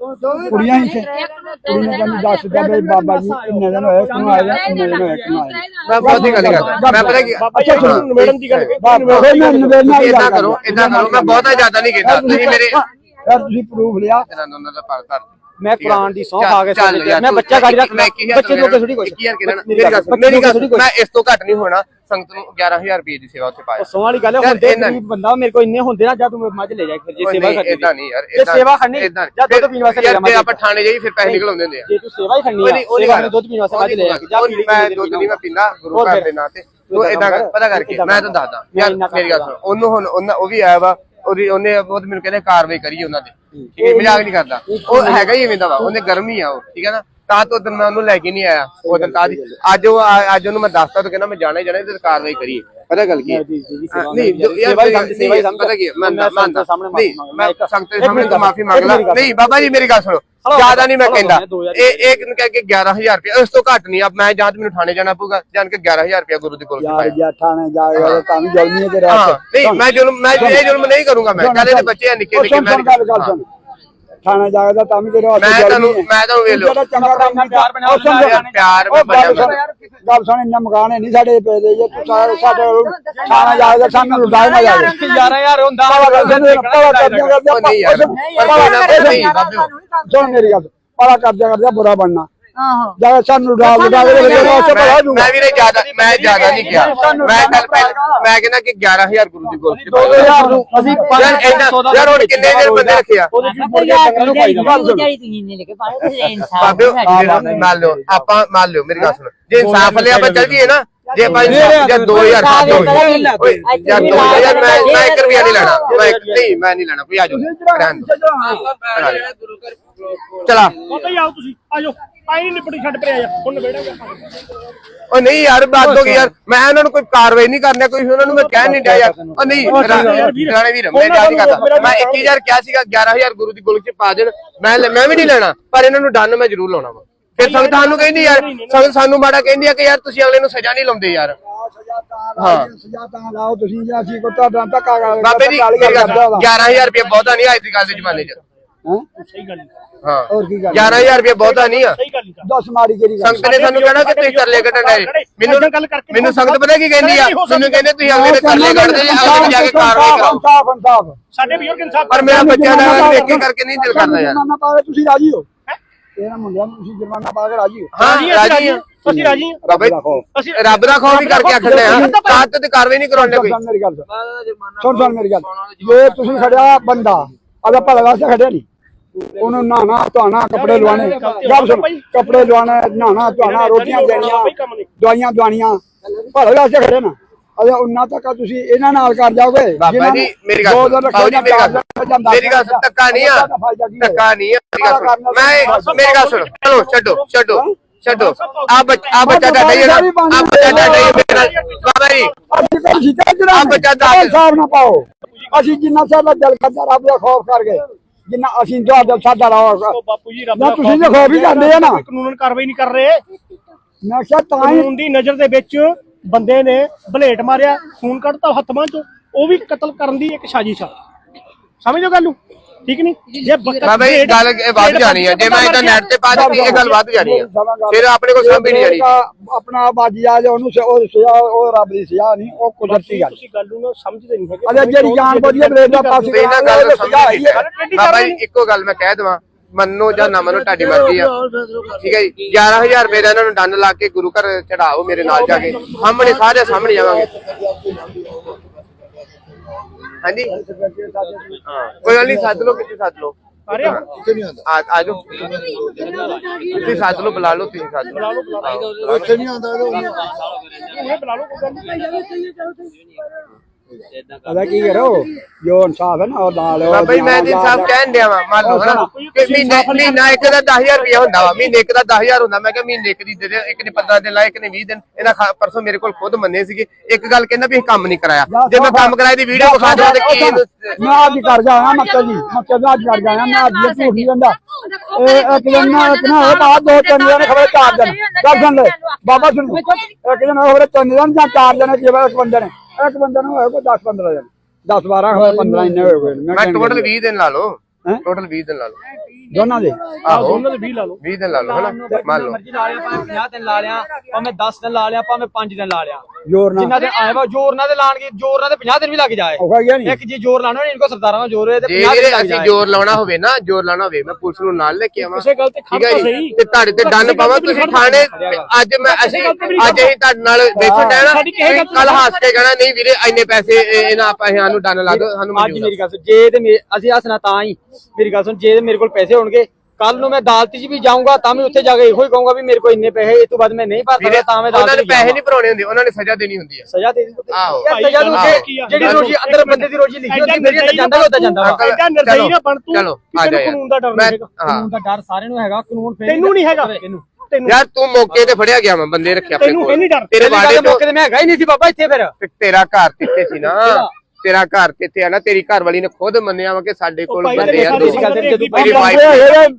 ਕੁੜੀਆਂ ਹੀ ਸੀ ਕਹਿੰਦੀ ਦੱਸ ਬਾਬਾ ਜੀ ਇੰਨੇ ਦਿਨ ਹੋਏ ਕਿਉਂ ਆਏ ਨੇ? ਇੰਨੇ ਦਿਨ ਹੋਏ ਕਿਉਂ ਆਏ ਨੇ? ਮੈਂ ਬਹੁਤ ਹੀ ਗੱਲ ਕਰਦਾ। ਮੈਂ ਪਤਾ ਕੀ ਬਾਬਾ ਜੀ ਤੁਹਾਨੂੰ ਨਿਬੇੜਨ ਦੀ ਗੱਲ ਕੀਤੀ ਬਾਬਾ ਜੀ ਮੈਂ ਨਿਬੇੜਨਾ ਤੁਸੀਂ ਹੀ ਇਦਾਂ ਕਰੋ ਇਦਾਂ ਕਰੋ ਮੈਂ ਬਹੁਤਾ ਜ਼ਿਆਦਾ ਨਹੀਂ ਕਹਿੰਦਾ। ਤੁਸੀਂ ਮੇਰੇ ਯਾਰ ਤੁਸੀਂ ਪ੍ਰੂਫ ਲਿਆ। ਇਹਨਾਂ ਦੋਨਾਂ ਦਾ ਕਰ ਮੈਂ ਕੁਰਾਨ ਦੀ ਸੌਂ ਖਾ ਕੇ ਯਾਰ ਮੈਂ ਤੂੰ ਬੱਚਾ ਗਾੜੀ ਰੱਖ ਮੈਂ ਇੱਕ ਹਜ਼ਾਰ ਬੱਚੇ ਤੋਂ ਥੋੜੀ ਕਿਹੜਾ ਮੇਰੀ ਗੱਲ ਸੁਣ, ਮੇਰੀ ਗੱਲ ਸੁਣ, ਮੈਂ ਇਸ ਤੋਂ ਘੱਟ ਨਹੀਂ ਹੋਣਾ ਸੰਗਤ ਨੂੰ 11000 ਰੁਪਏ ਦੀ ਸੇਵਾ ਉੱਥੇ ਪਾਇਆ ਸੌਂ ਵਾਲੀ ਗੱਲ ਹੁੰਦੇ ਗਰੀਬ ਬੰਦਾ ਮੇਰੇ ਕੋਲ ਇੰਨੇ ਹੁੰਦੇ ਨਾ ਜਾਂ ਤੂੰ ਮੱਝ ਲੈ ਜਾ ਫਿਰ ਜੇ ਸੇਵਾ ਕਰਨੀ ਇਦਾਂ ਨਹੀਂ ਯਾਰ ਜੇ ਸੇਵਾ ਖੜਨੀ। ਜਾਂ ਦੁੱਧ ਪੀਣ ਵਾਸਤੇ ਲੈ ਆਪਾਂ ਥਾਣੇ ਜਾਈ ਫਿਰ ਪੈਸੇ ਨਿਕਲ ਆਉਂਦੇ ਹੁੰਦੇ ਆ। ਜੇ ਤੂੰ ਸੇਵਾ ਹੀ ਖੜਨੀ ਆ ਸੇਵਾ ਨੂੰ ਦੁੱਧ ਪੀਣ ਵਾਸਤੇ ਮੱਝ ਲੈ ਜਾ ਮੈਂ ਦੁੱਧ ਨਹੀਂ ਮੈਂ ਪੀਂਦਾ ਗੁਰੂ ਘਰ ਦੇ ਨਾਂ ਤੇ। ਤੂੰ ਇਦਾਂ ਪਤਾ ਕਰਕੇ। ਮੈਂ ਤੁਹਾਨੂੰ ਦੱਸਦਾ ਯਾਰ ਮੇਰੀ ਗੱਲ ਸੁਣ ਉਹਨੂੰ ਹੁਣ ਉਹ ਵੀ ਆਇਆ ਵਾ ਉਹਦੀ ਉਹਨੇ ਉਹ ਮੈਨੂੰ ਕਹਿੰਦੇ ਕਾਰਵਾਈ ਕਰੀ ਉਹਨਾਂ ਤੇ। ਠੀਕ ਹੈ ਮਜ਼ਾਕ ਨਹੀਂ ਕਰਦਾ। ਉਹ ਹੈਗਾ ਹੀ ਐਵੇਂ ਦਾ ਵਾ ਉਹਨੇ ਗਰਮੀ ਆ ਉਹ ਠੀਕ ਹੈ ਨਾ? ਤਾਂ ਤੋਂ ਦਿਨ ਮੈਂ ਉਹਨੂੰ ਲੈ ਕੇ ਨਹੀਂ ਆਇਆ ਉਹ ਦਿਨ ਤਾਂ ਅੱਜ ਉਹ ਅੱਜ ਉਹਨੂੰ ਮੈਂ ਦੱਸਤਾ ਤਾਂ ਕਹਿੰਦਾ ਮੈਂ ਜਾਣਾ ਹੀ ਜਾਣਾ ਤੇ ਕਾਰਵਾਈ ਕਰੀਏ। ਪਤਾ ਗੱਲ ਕੀ ਹੈ? ਨਹੀਂ ਯਾਰ। ਪਤਾ ਕੀ ਮੈਂ ਮੰਨਦਾ ਨਹੀਂ। ਮੈਂ ਸੰਗਤ ਦੇ ਸਾਹਮਣੇ ਤਾਂ ਮਾਫੀ ਬਾਬਾ ਜੀ ਮੇਰੀ ਗੱਲ ਸੁਣੋ। ਜ਼ਿਆਦਾ ਨਹੀਂ ਮੈਂ ਕਹਿੰਦਾ। ਇਹ ਇੱਕ ਨੂੰ ਕਹਿ ਕੇ 11000 ਰੁਪਏ ਉਸ ਤੋਂ ਘੱਟ ਨਹੀਂ ਆ ਮੈਂ ਜਾਂ ਤਾਂ ਮੈਨੂੰ ਥਾਣੇ ਜਾਣਾ ਪਊਗਾ ਜਾਣ ਕੇ 11000 ਰੁਪਏ ਗੁਰੂ ਦੇ ਕੋਲ ਯਾਰ ਜਾ ਕੇ ਤਾਂ ਵੀ ਜਲਦੀ ਹੈ ਹਾਂ ਨਹੀਂ ਮੈਂ ਜ਼ੁਲਮ ਮੈਂ ਇਹ ਜ਼ੁਲਮ ਨਹੀਂ ਕਰੂੰਗਾ ਮੈਂ। ਇਹਦੇ ਬੱਚੇ ਆ ਨਿੱਕੇ ਨਿੱਕੇ ਮੈਂ ਥਾਣਾ ਜਾ ਕੇ ਤਾਂ ਵੀ ਤੇਰੇ ਹੱਥ ਮੈਂ ਤੁਹਾਨੂੰ। ਮੈਂ ਤੁਹਾਨੂੰ ਵੇਖ ਲਓ ਜਿਹੜਾ ਚੰਗਾ ਕੰਮ ਨਹੀਂ ਪਿਆਰ ਬਣਿਆ ਉਹ ਸਮਝ। ਯਾਰ ਪਿਆਰ ਮੈਂ ਗੱਲ ਸੁਣ ਗੱਲ ਸੁਣ ਇੰਨਾ ਮਕਾਨ ਨਹੀਂ ਸਾਡੇ ਪਏ ਦੇ ਜੇ ਤੂੰ ਸਾਰੇ ਸਾਡੇ ਥਾਣਾ ਜਾ ਕੇ ਸਾਨੂੰ ਲੁਟਾਏ ਨਾ ਜਾਵੇ 11000 ਹੁੰਦਾ ਪਾਲਾ ਕਰਦੇ ਨੇ ਪਾਲਾ ਕਰਦੇ ਕਰਦੇ ਉਹ ਨਹੀਂ ਯਾਰ। ਪਰ ਕੋਈ ਨਾ। ਨਹੀਂ ਬਾਬੇ ਸੁਣ ਮੇਰੀ ਗੱਲ ਪਾਲਾ ਕਰਜਾ ਕਰਜਾ ਬੁਰਾ ਬਣਨਾ। ਆਹੋ। ਜਾ ਕੇ ਸਾਨੂੰ ਲੁਟਾ ਲੁਟਾ ਕੇ ਮੇਰੇ ਨਾਲ ਉੱਥੇ ਬੜਾ ਮੈਂ ਮੈਂ ਵੀ ਜ਼ਿਆਦਾ ਮੈਂ ਜ਼ਿਆਦਾ ਨਹੀਂ ਕਿਹਾ ਮੈਂ ਕੱਲ ਮੈਂ ਕਹਿੰਦਾ ਕਿ 11000 ਗੁਰੂ ਦੀ ਗੋਲਕੀ ਨੂੰ ਅਸੀਂ ਯਾਰ ਇੰਨਾ ਯਾਰ ਹੁਣ ਕਿੰਨੇ ਦਿਨ ਬੰਦੇ ਰੱਖਿਆ ਬਾਬੇ ਮੰਨ ਲਓ ਆਪਾਂ ਮੰਨ ਲਿਓ ਮੇਰੀ ਗੱਲ ਸੁਣ। ਜੇ ਇਨਸਾਫ ਲਿਆ ਆਪਾਂ ਚੱਲ ਜੀਏ ਨਾ ਜੇ ਇਨਸਾਫ- ਜੇ 2000 ਸਾਥ ਹੋ ਓਏ ਯਾਰ 2000 ਮੈਂ ਮੈਂ 1 ਰੁਪਿਆ ਨਹੀਂ ਲੈਣਾ। ਮੈਂ ਨਹੀਂ ਮੈਂ ਨਹੀਂ ਲੈਣਾ ਕੋਈ ਆ ਜਾਓ। ਰਹਿਣ ਦਿਓ। ਚਲਾ ਆਓ ਤੁਸੀਂ ਆਜੋ ਆਈ ਨਹੀਂ ਨਿਪੜੀ ਛੱਡ ਪਰੇ ਆ ਜਾ। ਹੁਣ ਆਪਾਂ ਉਹ ਨਹੀਂ ਯਾਰ ਬਾਤ ਹੋ ਗਈ ਯਾਰ ਮੈਂ ਉਹਨਾਂ ਨੂੰ ਕੋਈ ਕਾਰਵਾਈ ਨਹੀਂ ਕਰਨਾ ਕੋਈ ਉਹਨਾਂ ਨੂੰ ਮੈਂ ਕਹਿ ਨਹੀਂ ਡਿਆ ਯਾਰ। ਉਹ ਨਹੀਂ ਰਾਣੇ ਵੀਰ ਮੈਂ ਗੱਲ ਨਹੀਂ ਕਰਦਾ। ਮੈਂ 21000 ਕਿਹਾ ਸੀਗਾ 11000 ਗੁਰੂ ਦੀ ਗੋਲਕ ਚ ਪਾ ਦੇਣ। ਮੈਂ ਮੈਂ ਵੀ ਨਹੀਂ ਲੈਣਾ ਪਰ ਇਹਨਾਂ ਨੂੰ ਡੰਨ ਮੈਂ ਜ਼ਰੂਰ ਲਾਉਣਾ ਵਾ। ਫਿਰ ਸੰਗਤ ਸਾਨੂੰ ਕਹਿੰਦੀ ਯਾਰ ਸੰਗਤ ਸਾਨੂੰ ਮਾੜਾ ਕਹਿੰਦੀ ਆ ਕਿ ਯਾਰ ਤੁਸੀਂ ਅਗਲੇ ਨੂੰ ਸਜ਼ਾ ਨਹੀਂ ਲਾਉਂਦੇ ਯਾਰ। ਹਾਂ। ਸਜ਼ਾ ਤਾਂ ਲਾਓ ਤੁਸੀਂ ਜੇ ਅਸੀਂ ਕੋ ਤੁਹਾਡਾ ਧੱਕਾ ਕਰ ਬਾਬੇ ਜੀ ਮੇਰੀ ਗੱਲ ਸੁਣੋ, 11000 ਰੁਪਏ ਬਹੁਤਾ ਨਹੀਂ ਅੱਜ ਦੀ ਗੱਲ ਦੇ ਜ਼ਮਾਨੇ 'ਚ। ਸਹੀ ਗੱਲ ਨਹੀਂ ਹਾਂ। ਹੋਰ ਕੀ ਗੱਲ 11000 ਰੁਪਏ ਬਹੁਤਾ ਨਹੀਂ ਆ। ਸਹੀ ਗੱਲ ਨਹੀਂ ਦਸ ਮਾਰੀ ਕਿਹੜੀ ਗੱਲ। ਸੰਗਤ ਨੇ ਸਾਨੂੰ ਕਹਿਣਾ ਕਿ ਤੁਸੀਂ ਤਰਲੇ ਕੱਢਣ ਆਏ। ਮੈਨੂੰ ਮੈਨੂੰ ਸੰਗਤ ਪਤਾ ਕੀ ਕਹਿੰਦੀ ਆ? ਮੈਨੂੰ ਕਹਿੰਦੇ ਤੁਸੀਂ ਅਗਲੇ ਦੇ ਤਰਲੇ ਕੱਢਦੇ ਜੇ ਅਗਲੇ ਨੂੰ ਜਾ ਕੇ ਕਾਰਵਾਈ ਕਰਾਓ ਇਨਸਾਫ ਇਨਸਾਫ। ਸਾਡੇ ਬਜ਼ੁਰਗ ਇਨਸਾਫ ਪਰ ਮੇਰਾ ਬੱਚਾ ਦਾ ਦੇਖ ਕੇ ਕਰਕੇ ਨਹੀਂ ਦਿਲ ਕਰਦਾ ਯਾਰ। ਜੁਰਮਾਨਾ ਪਾ ਕੇ ਤੁਸੀਂ ਰਾਜੀ ਹੋ? ਇਹਨਾਂ ਮੁੰਡਿਆਂ ਨੂੰ ਤੁਸੀਂ ਜੁਰਮਾਨਾ ਪਾ ਕੇ ਰਾਜੀ ਹੋ? ਹਾਂ ਅਸੀਂ ਰਾਜੀ ਆ। ਅਸੀਂ ਰਾਜੀ ਹਾਂ। ਬਾਬੇ ਅਸੀਂ ਰੱਬ ਦਾ ਖੌਫ ਵੀ ਕਰਕੇ ਆਖਦੇ ਆ ਤਾਂ ਤੇ ਕਾਰਵਾਈ ਨਹੀਂ ਕਰਾਉਂਦੇ ਕੋਈ ਸੁਣ ਮੇਰੀ ਗੱਲ। ਸੁਣ। ਸੁਣ ਸੁਣ ਮੇਰੀ ਗੱਲ। ਜੇ ਤੁਸੀਂ ਖੜਿਆ ਬੰਦਾ ਆਦਾ ਭਲਾ ਵਾਸਤੇ ਖੜਿਆ ਨਹੀਂ। ਉਹਨੂੰ ਨਹਾਣਾ ਧੋਣਾ ਕੱਪੜੇ ਲਵਾਣੇ ਗੱਲ ਸੁਣ ਕੱਪੜੇ ਲਵਾਣੇ ਨਹਾਣਾ ਧੋਣਾ ਰੋਟੀਆਂ ਦੇਣੀਆਂ ਦਵਾਈਆਂ ਦਵਾਣੀਆਂ ਭਲੇ ਵਾਸਤੇ ਖੜੇ ਨਾ। ਅਜੇ ਉਹਨਾਂ ਤੱਕ ਤੁਸੀਂ ਇਹਨਾਂ ਨਾਲ ਕਰ ਜਾਓਗੇ। ਬਾਬਾ ਜੀ ਮੇਰੀ ਗੱਲ ਦੋ ਸੁਣੋ, ਦਿਨ ਬਾਬੂ ਜੀ ਮੇਰੀ ਗੱਲ ਰੱਖਿਆ ਸੁਣੋ। ਮੇਰੀ ਗੱਲ ਸੁਣੋ, ਧੱਕਾ ਨਹੀਂ ਆ। ਧੱਕਾ ਨਹੀਂ ਆ ਮੇਰੀ ਗੱਲ ਸੁਣੋ। ਮੈਂ ਮੇਰੀ ਗੱਲ ਸੁਣੋ। ਚਲੋ ਛੱਡੋ ਛੱਡੋ ਛੱਡੋ। ਆ ਬੱਚਾ ਆ ਬੱਚਾ ਤੁਹਾਡਾ ਹੀ ਹੈ ਨਾ ਆ ਬੱਚਾ ਤੁਹਾਡਾ ਹੀ ਹੈ? ਮੇਰੇ। ਬਾਬਾ ਜੀ। ਅੱਜ ਕੱਲ੍ਹ ਸ਼ਿਕਾਇਤ ਜਿਹੜਾ ਆਹ ਬੱਚਾ। ਉਹ ਹਿਸਾਬ ਨਾ ਪਾਓ। ਅਸੀਂ ਜਿੰਨਾ ਸਾਡਾ ਦਿਲ ਕਰਦਾ ਰੱਬ ਦਾ ਖੌਫ ਕਰਕੇ। ਜਿੰਨਾ ਅਸੀਂ ਤੁਹਾਡਾ ਸਾਡਾ ਰਹਾ ਬਾਪੂ ਜੀ ਰੱਬ ਨਾ ਦਾ ਤੁਸੀਂ ਖੌਫ ਹੀ ਜਾਂਦੇ ਆ ਨਾ। ਕੋਈ ਕਾਨੂੰਨ ਕਾਰਵਾਈ ਨਹੀਂ ਕਰ ਰਹੇ। ਮੈਂ ਕਿਹਾ ਤਾਂ ਹੀ ਕਾਨੂੰਨ ਦੀ ਨਜ਼ਰ ਦੇ ਵਿੱਚ ਬੰਦੇ ਨੇ ਬਲੇਟ ਮਾਰਿਆ ਖੂਨ ਕੱਢਤਾ ਹੱਥਾਂ ਚੋਂ। ਉਹ ਵੀ ਕਤਲ ਕਰਨ ਦੀ ਇੱਕ ਸਾਜ਼ਿਸ਼ ਆ। ਸਮਝੋ ਗੱਲ ਨੂੰ? ਠੀਕ ਨਹੀਂ? ਜੇ ਬੱਕਰ ਬਲੇਡ- ਗੱਲ ਇਹ ਵੱਧ ਜਾਣੀ ਹੈ ਜੇ ਮੈਂ ਇਹਦਾ ਨੈਟ ਤੇ ਪਾ ਦਿੱਤੀ ਇਹ ਗੱਲ ਵੱਧ ਜਾਣੀ ਹੈ ਫਿਰ ਆਪਣੇ ਕੋਲ ਸਮਝ ਨਹੀਂ ਜਾਣੀ। ਆਪਣਾ ਬਾਜੀ ਆ ਜਾ ਉਹਨੂੰ ਉਹ ਸਜ਼ਾ ਉਹ ਰੱਬ ਦੀ ਸਜ਼ਾ ਨਹੀਂ ਉਹ ਕੁਦਰਤੀ ਗੱਲ। ਤੁਸੀਂ ਗੱਲ ਨੂੰ ਸਮਝਦੇ ਨਹੀਂ ਹੈਗੇ। ਅਜੇ ਜਿਹੜੀ ਜਾਨ ਬੋਝੀ ਬਲੇਡ ਦਾ ਪਾਸ ਇਹਨਾਂ ਗੱਲ ਨੂੰ ਸਮਝ। ਬਾਬਾ ਜੀ ਇੱਕੋ ਗੱਲ ਮੈਂ ਕਹਿ ਦਵਾਂ। ਮੰਨੋ ਜਾਂ ਨਾ ਮੰਨੋ ਤੁਹਾਡੀ ਮਰਜ਼ੀ ਆ। ਠੀਕ ਹੈ ਜੀ? 11000 ਰੁਪਏ ਦਾ ਇਹਨਾਂ ਨੂੰ ਡੰਨ ਲਾ ਕੇ ਗੁਰੂ ਘਰ ਚੜਾਓ ਮੇਰੇ ਨਾਲ ਜਾ ਕੇ। ਸਾਹਮਣੇ ਸਾਰੇ ਸਾਹਮਣੇ ਜਾਵਾਂਗੇ। ਹਾਂਜੀ। ਹਾਂ ਕੋਈ ਗੱਲ ਨਹੀਂ ਸੱਦ ਲਓ ਕਿਤੇ ਸੱਦ ਲਓ। ਆ ਰਿਹਾ ਆ ਆ ਜਾਓ। ਤੁਸੀਂ ਸੱਦ ਲਓ ਬੁਲਾ ਲਓ ਤੁਸੀਂ ਸੱਦ ਲਓ। ਉੱਥੇ ਨਹੀਂ ਆਉਂਦਾ ਇਹ ਬੁਲਾ ਲਓ ਕੋਈ ਗੱਲ ਨਹੀਂ। ਪਤਾ ਕੀ ਕਰੋ ਜੋ ਇਨਸਾਫ ਹੈ ਨਾ ਉਹ ਲਾ ਲਿਓ ਬਾਬਾ ਜੀ ਮੈਂ ਜੀ ਸਾਹਿਬ ਕਹਿਣ ਡਿਆ ਵਾਂ ਮੰਨ ਲਓ ਹਨਾ ਕਿ ਮਹੀਨੇ ਮਹੀਨਾ ਇੱਕ ਦਾ 10000 ਰੁਪਇਆ ਹੁੰਦਾ ਵਾ ਮਹੀਨੇ ਇੱਕ ਦਾ 10000 ਹੁੰਦਾ ਮੈਂ ਕਿਹਾ ਮਹੀਨੇ ਇੱਕ ਦੀ ਦੇ ਦੇ ਇੱਕ ਨੇ 15 ਦਿਨ ਲਾਏ ਇੱਕ ਨੇ 20 ਦਿਨ ਇਹਨਾਂ ਖਾ- ਪਰਸੋਂ ਮੇਰੇ ਕੋਲ ਖੁਦ ਮੰਨੇ ਸੀਗੇ ਇੱਕ ਗੱਲ ਕਹਿੰਦਾ ਵੀ ਇਹ ਕੰਮ ਨਹੀਂ ਕਰਾਇਆ ਜੇ ਮੈਂ ਕੰਮ ਕਰਾਇਆ ਦੀ ਵੀਡੀਓ ਵਿਖਾ ਦਿਓ ਤੇ ਕੀ ਮੈਂ ਅੱਜ ਕਰ ਜਾਣਾ ਮੱਕੇ ਜੀ ਮੱਕੇ ਦਾ ਅੱਜ ਕਰ ਜਾਣਾ ਮੈਂ ਅੱਜ ਇਹ ਝੂਠ ਨਹੀਂ ਜਾਂਦਾ ਇਹ ਇੱਕ ਦਿਨ ਨਾ ਇੱਕ ਨਾ ਹੋਏ ਬਾਅਦ ਦੋ ਤਿੰਨ ਦਿਨ ਖਬਰ ਚਾਰ ਦਿਨ ਸੁਣ ਲੈ ਬਾਬਾ ਸੁਣ ਇੱਕ ਦਿਨ ਹੋਏ ਤਿੰਨ ਦਿਨ ਜਾਂ ਚਾਰ ਦਿਨ ਜਿਵੇਂ ਇੱਕ ਬੰਦੇ ਨੇ ਇੱਕ ਬੰਦੇ ਨੂੰ ਹੋਏ ਕੋਈ 10 15 ਦਿਨ 10 12 ਹੋਏ 15 ਇੰਨੇ ਹੋਏ ਹੋਏ ਨੇ। ਮੈਂ ਟੋਟਲ 20 ਦਿਨ ਲਾ ਲਓ ਹੈਂ? ਟੋਟਲ 20 ਦਿਨ ਲਾ ਲਓ ਦੋਨਾਂ ਦੇ? ਆਹੋ। ਉਹਨਾਂ ਦੇ 20 ਲਾ ਲਓ। 20 ਦਿਨ ਲਾ ਲਓ ਹਨਾ? ਮੰਨ ਲਓ ਮਰਜ਼ੀ ਲਾ ਲਿਆ ਭਾਵੇਂ 50 ਦਿਨ ਲਾ ਲਿਆ ਭਾਵੇਂ 10 ਦਿਨ ਲਾ ਲਿਆ ਭਾਵੇਂ 5 ਦਿਨ ਲਾ ਲਿਆ। ਜ਼ੋਰ ਨਾਲ। ਜਿੰਨਾ ਦਿਨ ਆਏ ਵਾ ਜ਼ੋਰ ਨਾਲ ਤੇ ਲਾਣਗੇ ਜ਼ੋਰ ਨਾਲ ਤੇ 50 ਦਿਨ ਵੀ ਲੱਗ ਜਾਏ। ਔਖਾ ਗਿਆ ਨਹੀਂ? ਇੱਕ ਜੀ ਜ਼ੋਰ ਲਾਣਾ ਨਹੀਂ ਇਨਕੋ ਸਰਦਾਰਾਂ ਦਾ ਜ਼ੋਰ ਹੈ ਤੇ ਜੇ 50 ਵੀਰੇ ਦਿਨ ਲੱਗ ਅਸੀਂ ਜਾਏ। ਜ਼ੋਰ ਲਾਉਣਾ ਹੋਵੇ ਨਾ ਜ਼ੋਰ ਲਾਉਣਾ ਹੋਵੇ ਮੈਂ ਪੁਲਿਸ ਨੂੰ ਨਾਲ ਲੈ ਕੇ ਆਵਾਂ। ਕਿਸੇ ਗੱਲ ਤੇ ਠੀਕ ਹੈ ਖੜ੍ਹ ਤਾਂ ਜੀ? ਸਹੀ। ਤੇ ਤੁਹਾਡੇ ਤੇ ਡੰਨ ਪਾਵਾਂ ਤੁਸੀਂ ਥਾਣੇ ਅੱਜ ਮੈਂ ਅਸੀਂ ਅੱਜ ਅਸੀਂ ਤੁਹਾਡੇ ਨਾਲ ਬੈਠਣ ਤੋਂ ਕੱਲ ਹੱਸ ਕੇ ਕਹਿਣਾ ਨਹੀਂ ਵੀਰੇ ਇੰਨੇ ਪੈਸੇ ਇਹ- ਇਹਨਾਂ ਆਪਾਂ ਸਾਨੂੰ ਡੰਨ ਲਾ ਦਿਓ ਸਾਨੂੰ ਅੱਜ ਮੇਰੀ ਗੱਲ ਸੁਣ ਜੇ ਤੇ ਮੇ- ਅਸੀਂ ਹੱਸਣਾ ਤਾਂ ਹੀ। ਮੇਰੀ ਗੱਲ ਸੁਣ ਜੇ ਮੇਰੇ ਕੋਲ ਪੈਸੇ ਹੋਣਗੇ। ਕੱਲ ਨੂੰ ਮੈਂ ਅਦਾਲਤ 'ਚ ਵੀ ਜਾਊਂਗਾ ਤਾਂ ਵੀ ਉੱਥੇ ਜਾ ਕੇ ਇਹੋ ਹੀ ਕਹੂੰਗਾ ਵੀ ਮੇਰੇ ਕੋਲ ਇੰਨੇ ਪੈਸੇ ਇਸ ਤੋਂ ਬਾਅਦ ਮੈਂ ਨਹੀਂ ਭਰ ਸਕਦਾ ਤਾਂ ਮੈਂ ਉਹਨਾਂ ਅਦਾਲਤ 'ਚ ਪੈਸੇ ਨਹੀਂ ਭਰਾਉਣੇ ਹੁੰਦੇ ਉਹਨਾਂ ਨੇ ਸਜ਼ਾ ਦੇਣੀ ਹੁੰਦੀ ਹੈ। ਸਜ਼ਾ ਦੇ ਦਿੱਤੀ। ਆਹੋ। ਯਾਰ ਸਜ਼ਾ ਨੂੰ ਆਹੋ। ਕਿ ਜਿਹੜੀ ਰੋਜੀ ਅੰਦਰ ਬੰਦੇ ਦੀ ਰੋਜੀ ਲਿਖੀ ਹੁੰਦੀ ਮੇਰੀ ਤਾਂ ਜਾਂਦਾ ਹੁੰਦਾ ਜਾਂਦਾ ਵਾ। ਅੰਕਲ, ਐਡਾ ਨਿਰਦਈ ਨਾ ਬਣ ਤੂੰ ਚਲੋ ਆ ਕਿਸੇ ਜਾ ਨੂੰ ਯਾਰ। ਕਾਨੂੰਨ ਦਾ ਡਰ ਮੈਂ ਨਹੀਂ ਹੈਗਾ। ਹਾਂ। ਕਾਨੂੰਨ ਦਾ ਡਰ ਸਾਰਿਆਂ ਨੂੰ ਹੈਗਾ ਕਾਨੂੰਨ ਫੇਰ ਤੈਨੂੰ ਨਹੀਂ ਹੈਗਾ। ਤੈਨੂੰ ਤੈਨੂੰ ਯਾਰ ਤੂੰ ਮੌਕੇ ਤੇ ਫੜਿਆ ਗਿਆ ਮੈਂ ਬੰਦੇ ਰੱਖੇ ਆਪਣੇ ਤੈਨੂੰ ਕੋਲ। ਇਹ ਨਹੀਂ ਡਰ। ਤੇਰੇ ਤੇਰੇ ਬਾੜੇ ਬਾੜੇ ਤੋਂ ਮੌਕੇ ਤੇ ਮੈਂ ਹੈਗਾ ਹੀ ਨਹੀਂ ਸੀ ਬਾਬਾ ਇੱਥੇ ਫਿਰ। ਤੇ ਤੇਰਾ ਘਰ ਕਿੱਥੇ ਸੀ ਨਾ? ਤੇਰਾ ਘਰ ਕਿੱਥੇ ਆ ਨਾ ਤੇਰੀ ਘਰ ਵਾਲੀ ਨੇ ਖੁਦ ਮੰਨਿਆ ਵਾ ਕਿ ਸਾਡੇ ਕੋਲ ਬੰਦੇ ਆ ਦੋ। ਮੇਰੀ ਵਾਈਫ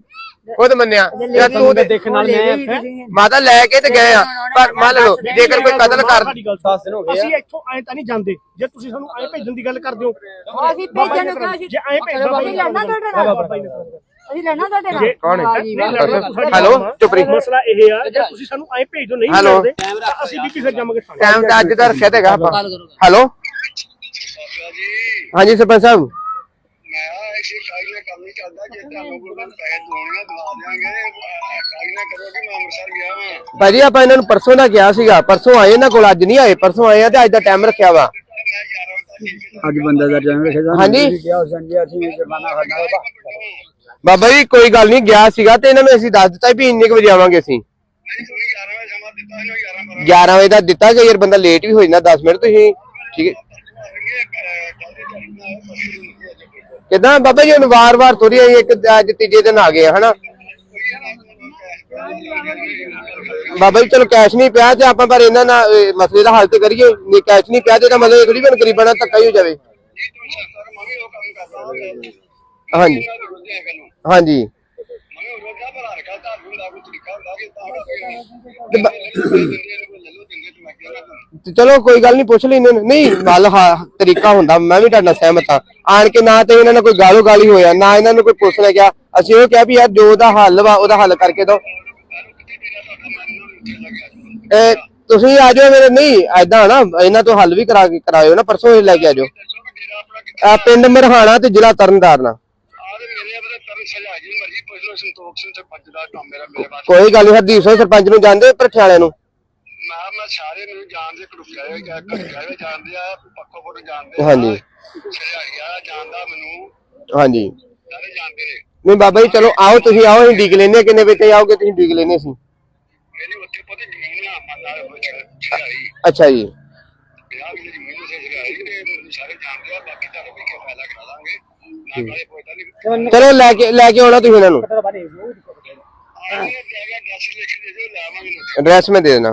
ਖੁਦ ਮੰਨਿਆ। ਯਾਰ ਤੂੰ ਤੇ ਦੇਖਣ ਨਾਲ ਮੈਂ ਮਾਤਾ ਲੈ ਕੇ ਤੇ ਗਏ ਆ ਪਰ ਮੰਨ ਲਓ ਜੇਕਰ ਕੋਈ ਕਤਲ ਕਰ ਸਾਡੀ ਗੱਲ ਦਸ ਦਿਨ ਹੋ ਗਏ ਆ। ਅਸੀਂ ਇੱਥੋਂ ਐ ਤਾਂ ਨਹੀਂ ਜਾਂਦੇ। ਜੇ ਤੁਸੀਂ ਸਾਨੂੰ ਐ ਭੇਜਣ ਦੀ ਗੱਲ ਕਰਦੇ ਹੋ ਅਸੀਂ ਭੇਜਣ ਨੂੰ ਕਿਹਾ ਜੇ ਐ ਭੇਜ ਬਾਬਾ ਅਸੀਂ ਲੈਣਾ ਤੁਹਾਡੇ ਨਾਲ? ਅਸੀਂ ਲੈਣਾ ਤੁਹਾਡੇ ਨਾਲ? ਕੌਣ ਹੈ? ਹੈਲੋ ਹੈਲੋ ਚੁੱਪ ਰਹੀ। ਮਸਲਾ ਇਹ ਆ ਜੇ ਤੁਸੀਂ ਸਾਨੂੰ ਐ ਭੇਜ ਦੋ ਨਹੀਂ। ਕਰਦੇ ਤਾਂ ਅਸੀਂ ਵੀ ਕਿਸੇ ਜਾਵਾਂਗੇ ਥਾਣੇ ਟਾਈਮ ਤਾਂ ਅੱਜ ਦਾ ਰੱਖਿਆ ਤੇਗਾ ਆਪਾਂ। ਹੈਲੋ? ਹਾਂਜੀ ਸਰਪੰਚ ਸਾਹਿਬ। ਮੈਂ ਇਸੇ ਕਾਈ ਨਾਲ ਕੰਮ ਨਹੀਂ ਕਰਦਾ ਜੇ ਤੁਹਾਨੂੰ ਕੋਈ ਪੈਸੇ ਦੋਣੇ ਦਵਾ ਦਿਆਂਗੇ। ਕਾਈ ਨਾ ਕਰੋ ਕਿ ਮੈਂ ਅੰਮ੍ਰਿਤਸਰ ਗਿਆ ਵਾਂ। ਭਾਜੀ ਆਪਾਂ ਇਹਨਾਂ ਨੂੰ ਪਰਸੋਂ ਦਾ ਕਿਹਾ ਸੀਗਾ। ਪਰਸੋਂ ਆਏ ਇਹਨਾਂ ਕੋਲ ਅੱਜ ਨਹੀਂ ਆਏ। ਪਰਸੋਂ ਆਏ ਆ ਤੇ ਅੱਜ ਦਾ ਟਾਈਮ ਰੱਖਿਆ ਵਾ। ਮੈਂ 11 ਵਜੇ ਤੱਕ ਠੀਕ ਅੱਜ ਬੰਦੇ ਦਾ ਟਾਈਮ ਰੱਖਿਆ ਹਾਂਜੀ। ਕਿਹਾ ਉਸ ਨੇ ਅਸੀਂ ਜੁਰਮਾਨਾ ਕਰਨਾ ਹੋਗਾ ਬਾਬਾ ਜੀ ਕੋਈ ਗੱਲ ਨਹੀਂ ਗਿਆ ਸੀਗਾ ਤੇ ਇਹਨਾਂ ਨੂੰ ਅਸੀਂ ਦੱਸ ਦਿੱਤਾ ਵੀ ਇੰਨੇ ਕੁ ਵਜੇ ਆਵਾਂਗੇ ਅਸੀਂ। ਨਹੀਂ ਤੁਸੀਂ 11 ਵਜੇ ਸਮਾਂ ਦਿੱਤਾ ਇਹਨੂੰ 11 11 ਵਜੇ। ਦਾ ਦਿੱਤਾ ਕਿ ਯਾਰ ਬੰਦਾ ਲੇਟ ਵੀ ਹੋ ਜਾਂਦਾ 10 ਮਿੰਟ ਤੁਸੀਂ ਠੀਕ ਹੈ। ਕਿਦਾਂ ਬਾਬਾ ਜੀ ਹੁਣ ਵਾਰ-ਵਾਰ ਥੋੜੀ ਆਈ ਇੱਕ ਅੱਜ ਤੀਜੇ ਦਿਨ ਆ ਗਏ ਆ, ਹਨਾ? ਬਾਬਾ ਜੀ ਚਲੋ ਕੈਸ਼ ਨਹੀਂ ਪਿਆ ਤੇ ਆਪਾਂ ਪਰ ਇਹਨਾਂ ਨਾਲ ਇਹ ਮਸਲੇ ਦਾ ਹੱਲ ਤੇ ਕਰੀਏ। ਨਹੀਂ ਕੈਸ਼ ਨਹੀਂ ਪਿਆ ਤੇ ਇਹਦਾ ਮਤਲਬ ਇਹ ਥੋੜੀ ਬਣ ਗਰੀਬਾਂ ਨਾਲ ਧੱਕਾ ਹੀ ਹੋ ਜਾਵੇ। ਹਾਂਜੀ। ਹਾਂਜੀ। ਮੈਂ ਰੋਜ਼ਾ ਤਾਂ ਨੇ ਲੈ ਨਾ ਚਲੋ ਕੋਈ ਗੱਲ ਨਹੀਂ ਪੁੱਛ ਲੈਨੇ ਨਹੀਂ ਗੱਲ ਹਾਂ ਤਰੀਕਾ ਹੁੰਦਾ ਮੈਂ ਵੀ ਤੁਹਾਡੇ ਨਾਲ ਸਹਿਮਤ ਹਾਂ। ਆਣ ਕੇ ਨਾ ਤੇ ਇਹਨਾਂ ਨਾਲ ਕੋਈ ਗਾਲੋ ਗਾਲੀ ਹੋਇਆ ਨਾ ਇਹਨਾਂ ਨੂੰ ਕੋਈ ਪੁੱਛਣਾ ਗਿਆ। ਅਸੀਂ ਉਹ ਕਿਹਾ ਵੀ ਯਾਰ ਜੋ ਉਹਦਾ ਹੱਲ ਵਾ ਉਹਦਾ ਹੱਲ ਕਰਕੇ ਦੋ ਇਹ ਤੁਸੀਂ ਆ ਜਾਓ ਮੇਰੇ ਨਹੀਂ ਐਦਾਂ ਨਾ ਇਹਨਾਂ ਤੋਂ ਹੱਲ ਵੀ ਕਰਾ ਕੇ ਕਰਾਇਓ ਨਾ ਪਰਸੋਂ ਹੀ ਲੈ ਕੇ ਆ ਜਾਓ। ਆ ਪਿੰਡ ਮਰਹਾਣਾ ਤੇ ਜ਼ਿਲ੍ਹਾ ਤਰਨਤਾਰਨ ਪੁੱਛ ਕੋਈ ਗੱਲ ਨਹੀਂ ਹਰਦੀਪ ਸਿੰਘ ਸਰਪੰਚ ਨੂੰ ਜਾਣਦੇ ਪਰਠਿਆਲੇ ਨੂੰ। ਸਾਰੇ ਨੂੰ ਜਾਣਦੇ ਕਰੁਕਿਆ ਹੋਇਆ ਗਿਆ ਕਰੁਕਿਆ ਹੋਇਆ ਜਾਣਦੇ ਆ ਪੱਖੋ ਫੋਟੋ ਜਾਣਦੇ ਆ। ਹਾਂਜੀ। ਸਜਾਈਆ ਜਾਣਦਾ ਮੈਨੂੰ। ਹਾਂਜੀ। ਸਾਰੇ ਜਾਣਦੇ ਨੇ। ਨਹੀਂ ਬਾਬਾ ਜੀ ਚਲੋ ਆਓ ਤੁਸੀਂ ਆਓ ਅਸੀਂ ਡੀਕ ਲੈਨੇ ਕਿੰਨੇ ਵਜੇ ਆਓਗੇ ਤੁਸੀਂ ਡੀਕ ਲੈਨੇ ਸੀ ਮੇਰੀ ਉੱਥੇ ਪਤਾ ਜ਼ਮੀਨ ਆ ਮੰਨਾ ਛੜਾਈ ਅੱਛਾ ਜੀ। ਵਿਆਹ ਦੀ ਜ਼ਮੀਨ ਉਸੇ ਛੜਾਈ ਤੇ ਸਾਰੇ ਜਾਣਦੇ ਆ ਬਾਕੀ ਤੁਹਾਨੂੰ ਵੀ ਕਿਉਂ ਫਾਇਦਾ ਕਰਾ ਦਾਂਗੇ ਚਲੋ ਲੈ ਕੇ ਲੈ ਕੇ ਆਉਣਾ ਤੁਸੀਂ ਇਹਨਾਂ ਨੂੰ। ਆਏ ਜਾਗਾ 10 ਲਿਖ ਦੇ ਜੋ ਲਾਵਾਂਗੇ ਨੂੰ ਐਡਰੈਸ ਮੈਂ ਦੇ ਦੇਣਾ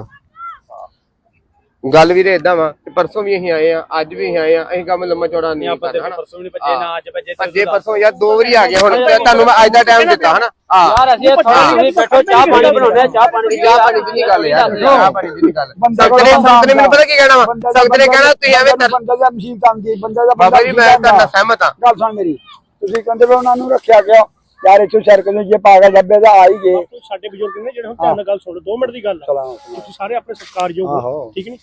ਗੱਲ ਵੀਰੇ ਇਦਾਂ ਵਾ ਕਿ ਪਰਸੋਂ ਵੀ ਅਸੀਂ ਆਏ ਆ ਅੱਜ ਵੀ ਅਸੀਂ ਆਏ ਆ ਅਸੀਂ ਕੰਮ ਲੰਮਾ ਚੌੜਾ ਨਹੀਂ ਆਪਾਂ ਤੇ ਕਰਨਾ ਪਰਸੋਂ ਵੀ ਨੀ ਭੱਜੇ ਨਾ ਅੱਜ ਭੱਜੇ ਭੱਜੇ ਪਰਸੋਂ ਯਾਰ ਦੋ ਵਾਰੀ ਆ ਗਏ ਹੁਣ ਤੇ ਤੁਹਾਨੂੰ ਮੈਂ ਅੱਜ ਦਾ ਟਾਈਮ ਦਿੱਤਾ ਹਨਾ? ਆ ਯਾਰ ਅਸੀਂ ਥੋੜਾ ਨਹੀਂ ਬੈਠੋ ਚਾਹ ਪਾਣੀ ਬਣਾਉਂਦੇ ਆ ਚਾਹ ਪਾਣੀ ਚਾਹ ਪਾਣੀ ਦੀ ਨਹੀਂ ਗੱਲ ਯਾਰ ਚਾਹ ਪਾਣੀ ਦੀ ਨਹੀਂ ਗੱਲ ਸਖਤ ਨੇ ਸਖਤ ਨੇ ਮੈਨੂੰ ਪਤਾ ਕੀ ਕਹਿਣਾ ਵਾ? ਸਖਤ ਨੇ ਕਹਿਣਾ ਤੁਸੀਂ ਐਵੇਂ ਕਰ ਬੰਦਾ ਦਾ ਮਸ਼ੀਨ ਕੰਮ ਦੀ ਬੰਦਾ ਦਾ ਬਾਬਾ ਜੀ ਮੈਂ ਤੁਹਾਡਾ ਸਹਿਮਤ ਆ ਗੱਲ ਸੁਣ ਮੇਰੀ ਤੁਸੀਂ ਕਹਿੰਦੇ ਵੀ ਉਹਨਾਂ ਨੂੰ ਰੱਖਿਆ ਗਿਆ ਯਾਰ ਇੱਥੋਂ ਸਰਕਲ ਨੂੰ ਜੇ ਪਾਗਲ ਲੱਭੇ ਤਾਂ ਆ ਹੀ ਗਏ। ਤੂੰ ਸਾਡੇ ਬਜ਼ੁਰਗ ਨੇ ਜਿਹੜੇ ਹੁਣ ਧਿਆਨ ਨਾਲ ਗੱਲ ਸੁਣੋ 2 ਮਿੰਟ ਦੀ ਗੱਲ ਤੁਸੀਂ ਸਾਰੇ ਆਪਣੇ ਸਤਿਕਾਰਯੋਗ ਹੋ ਆਹੋ। ਠੀਕ ਨਹੀਂ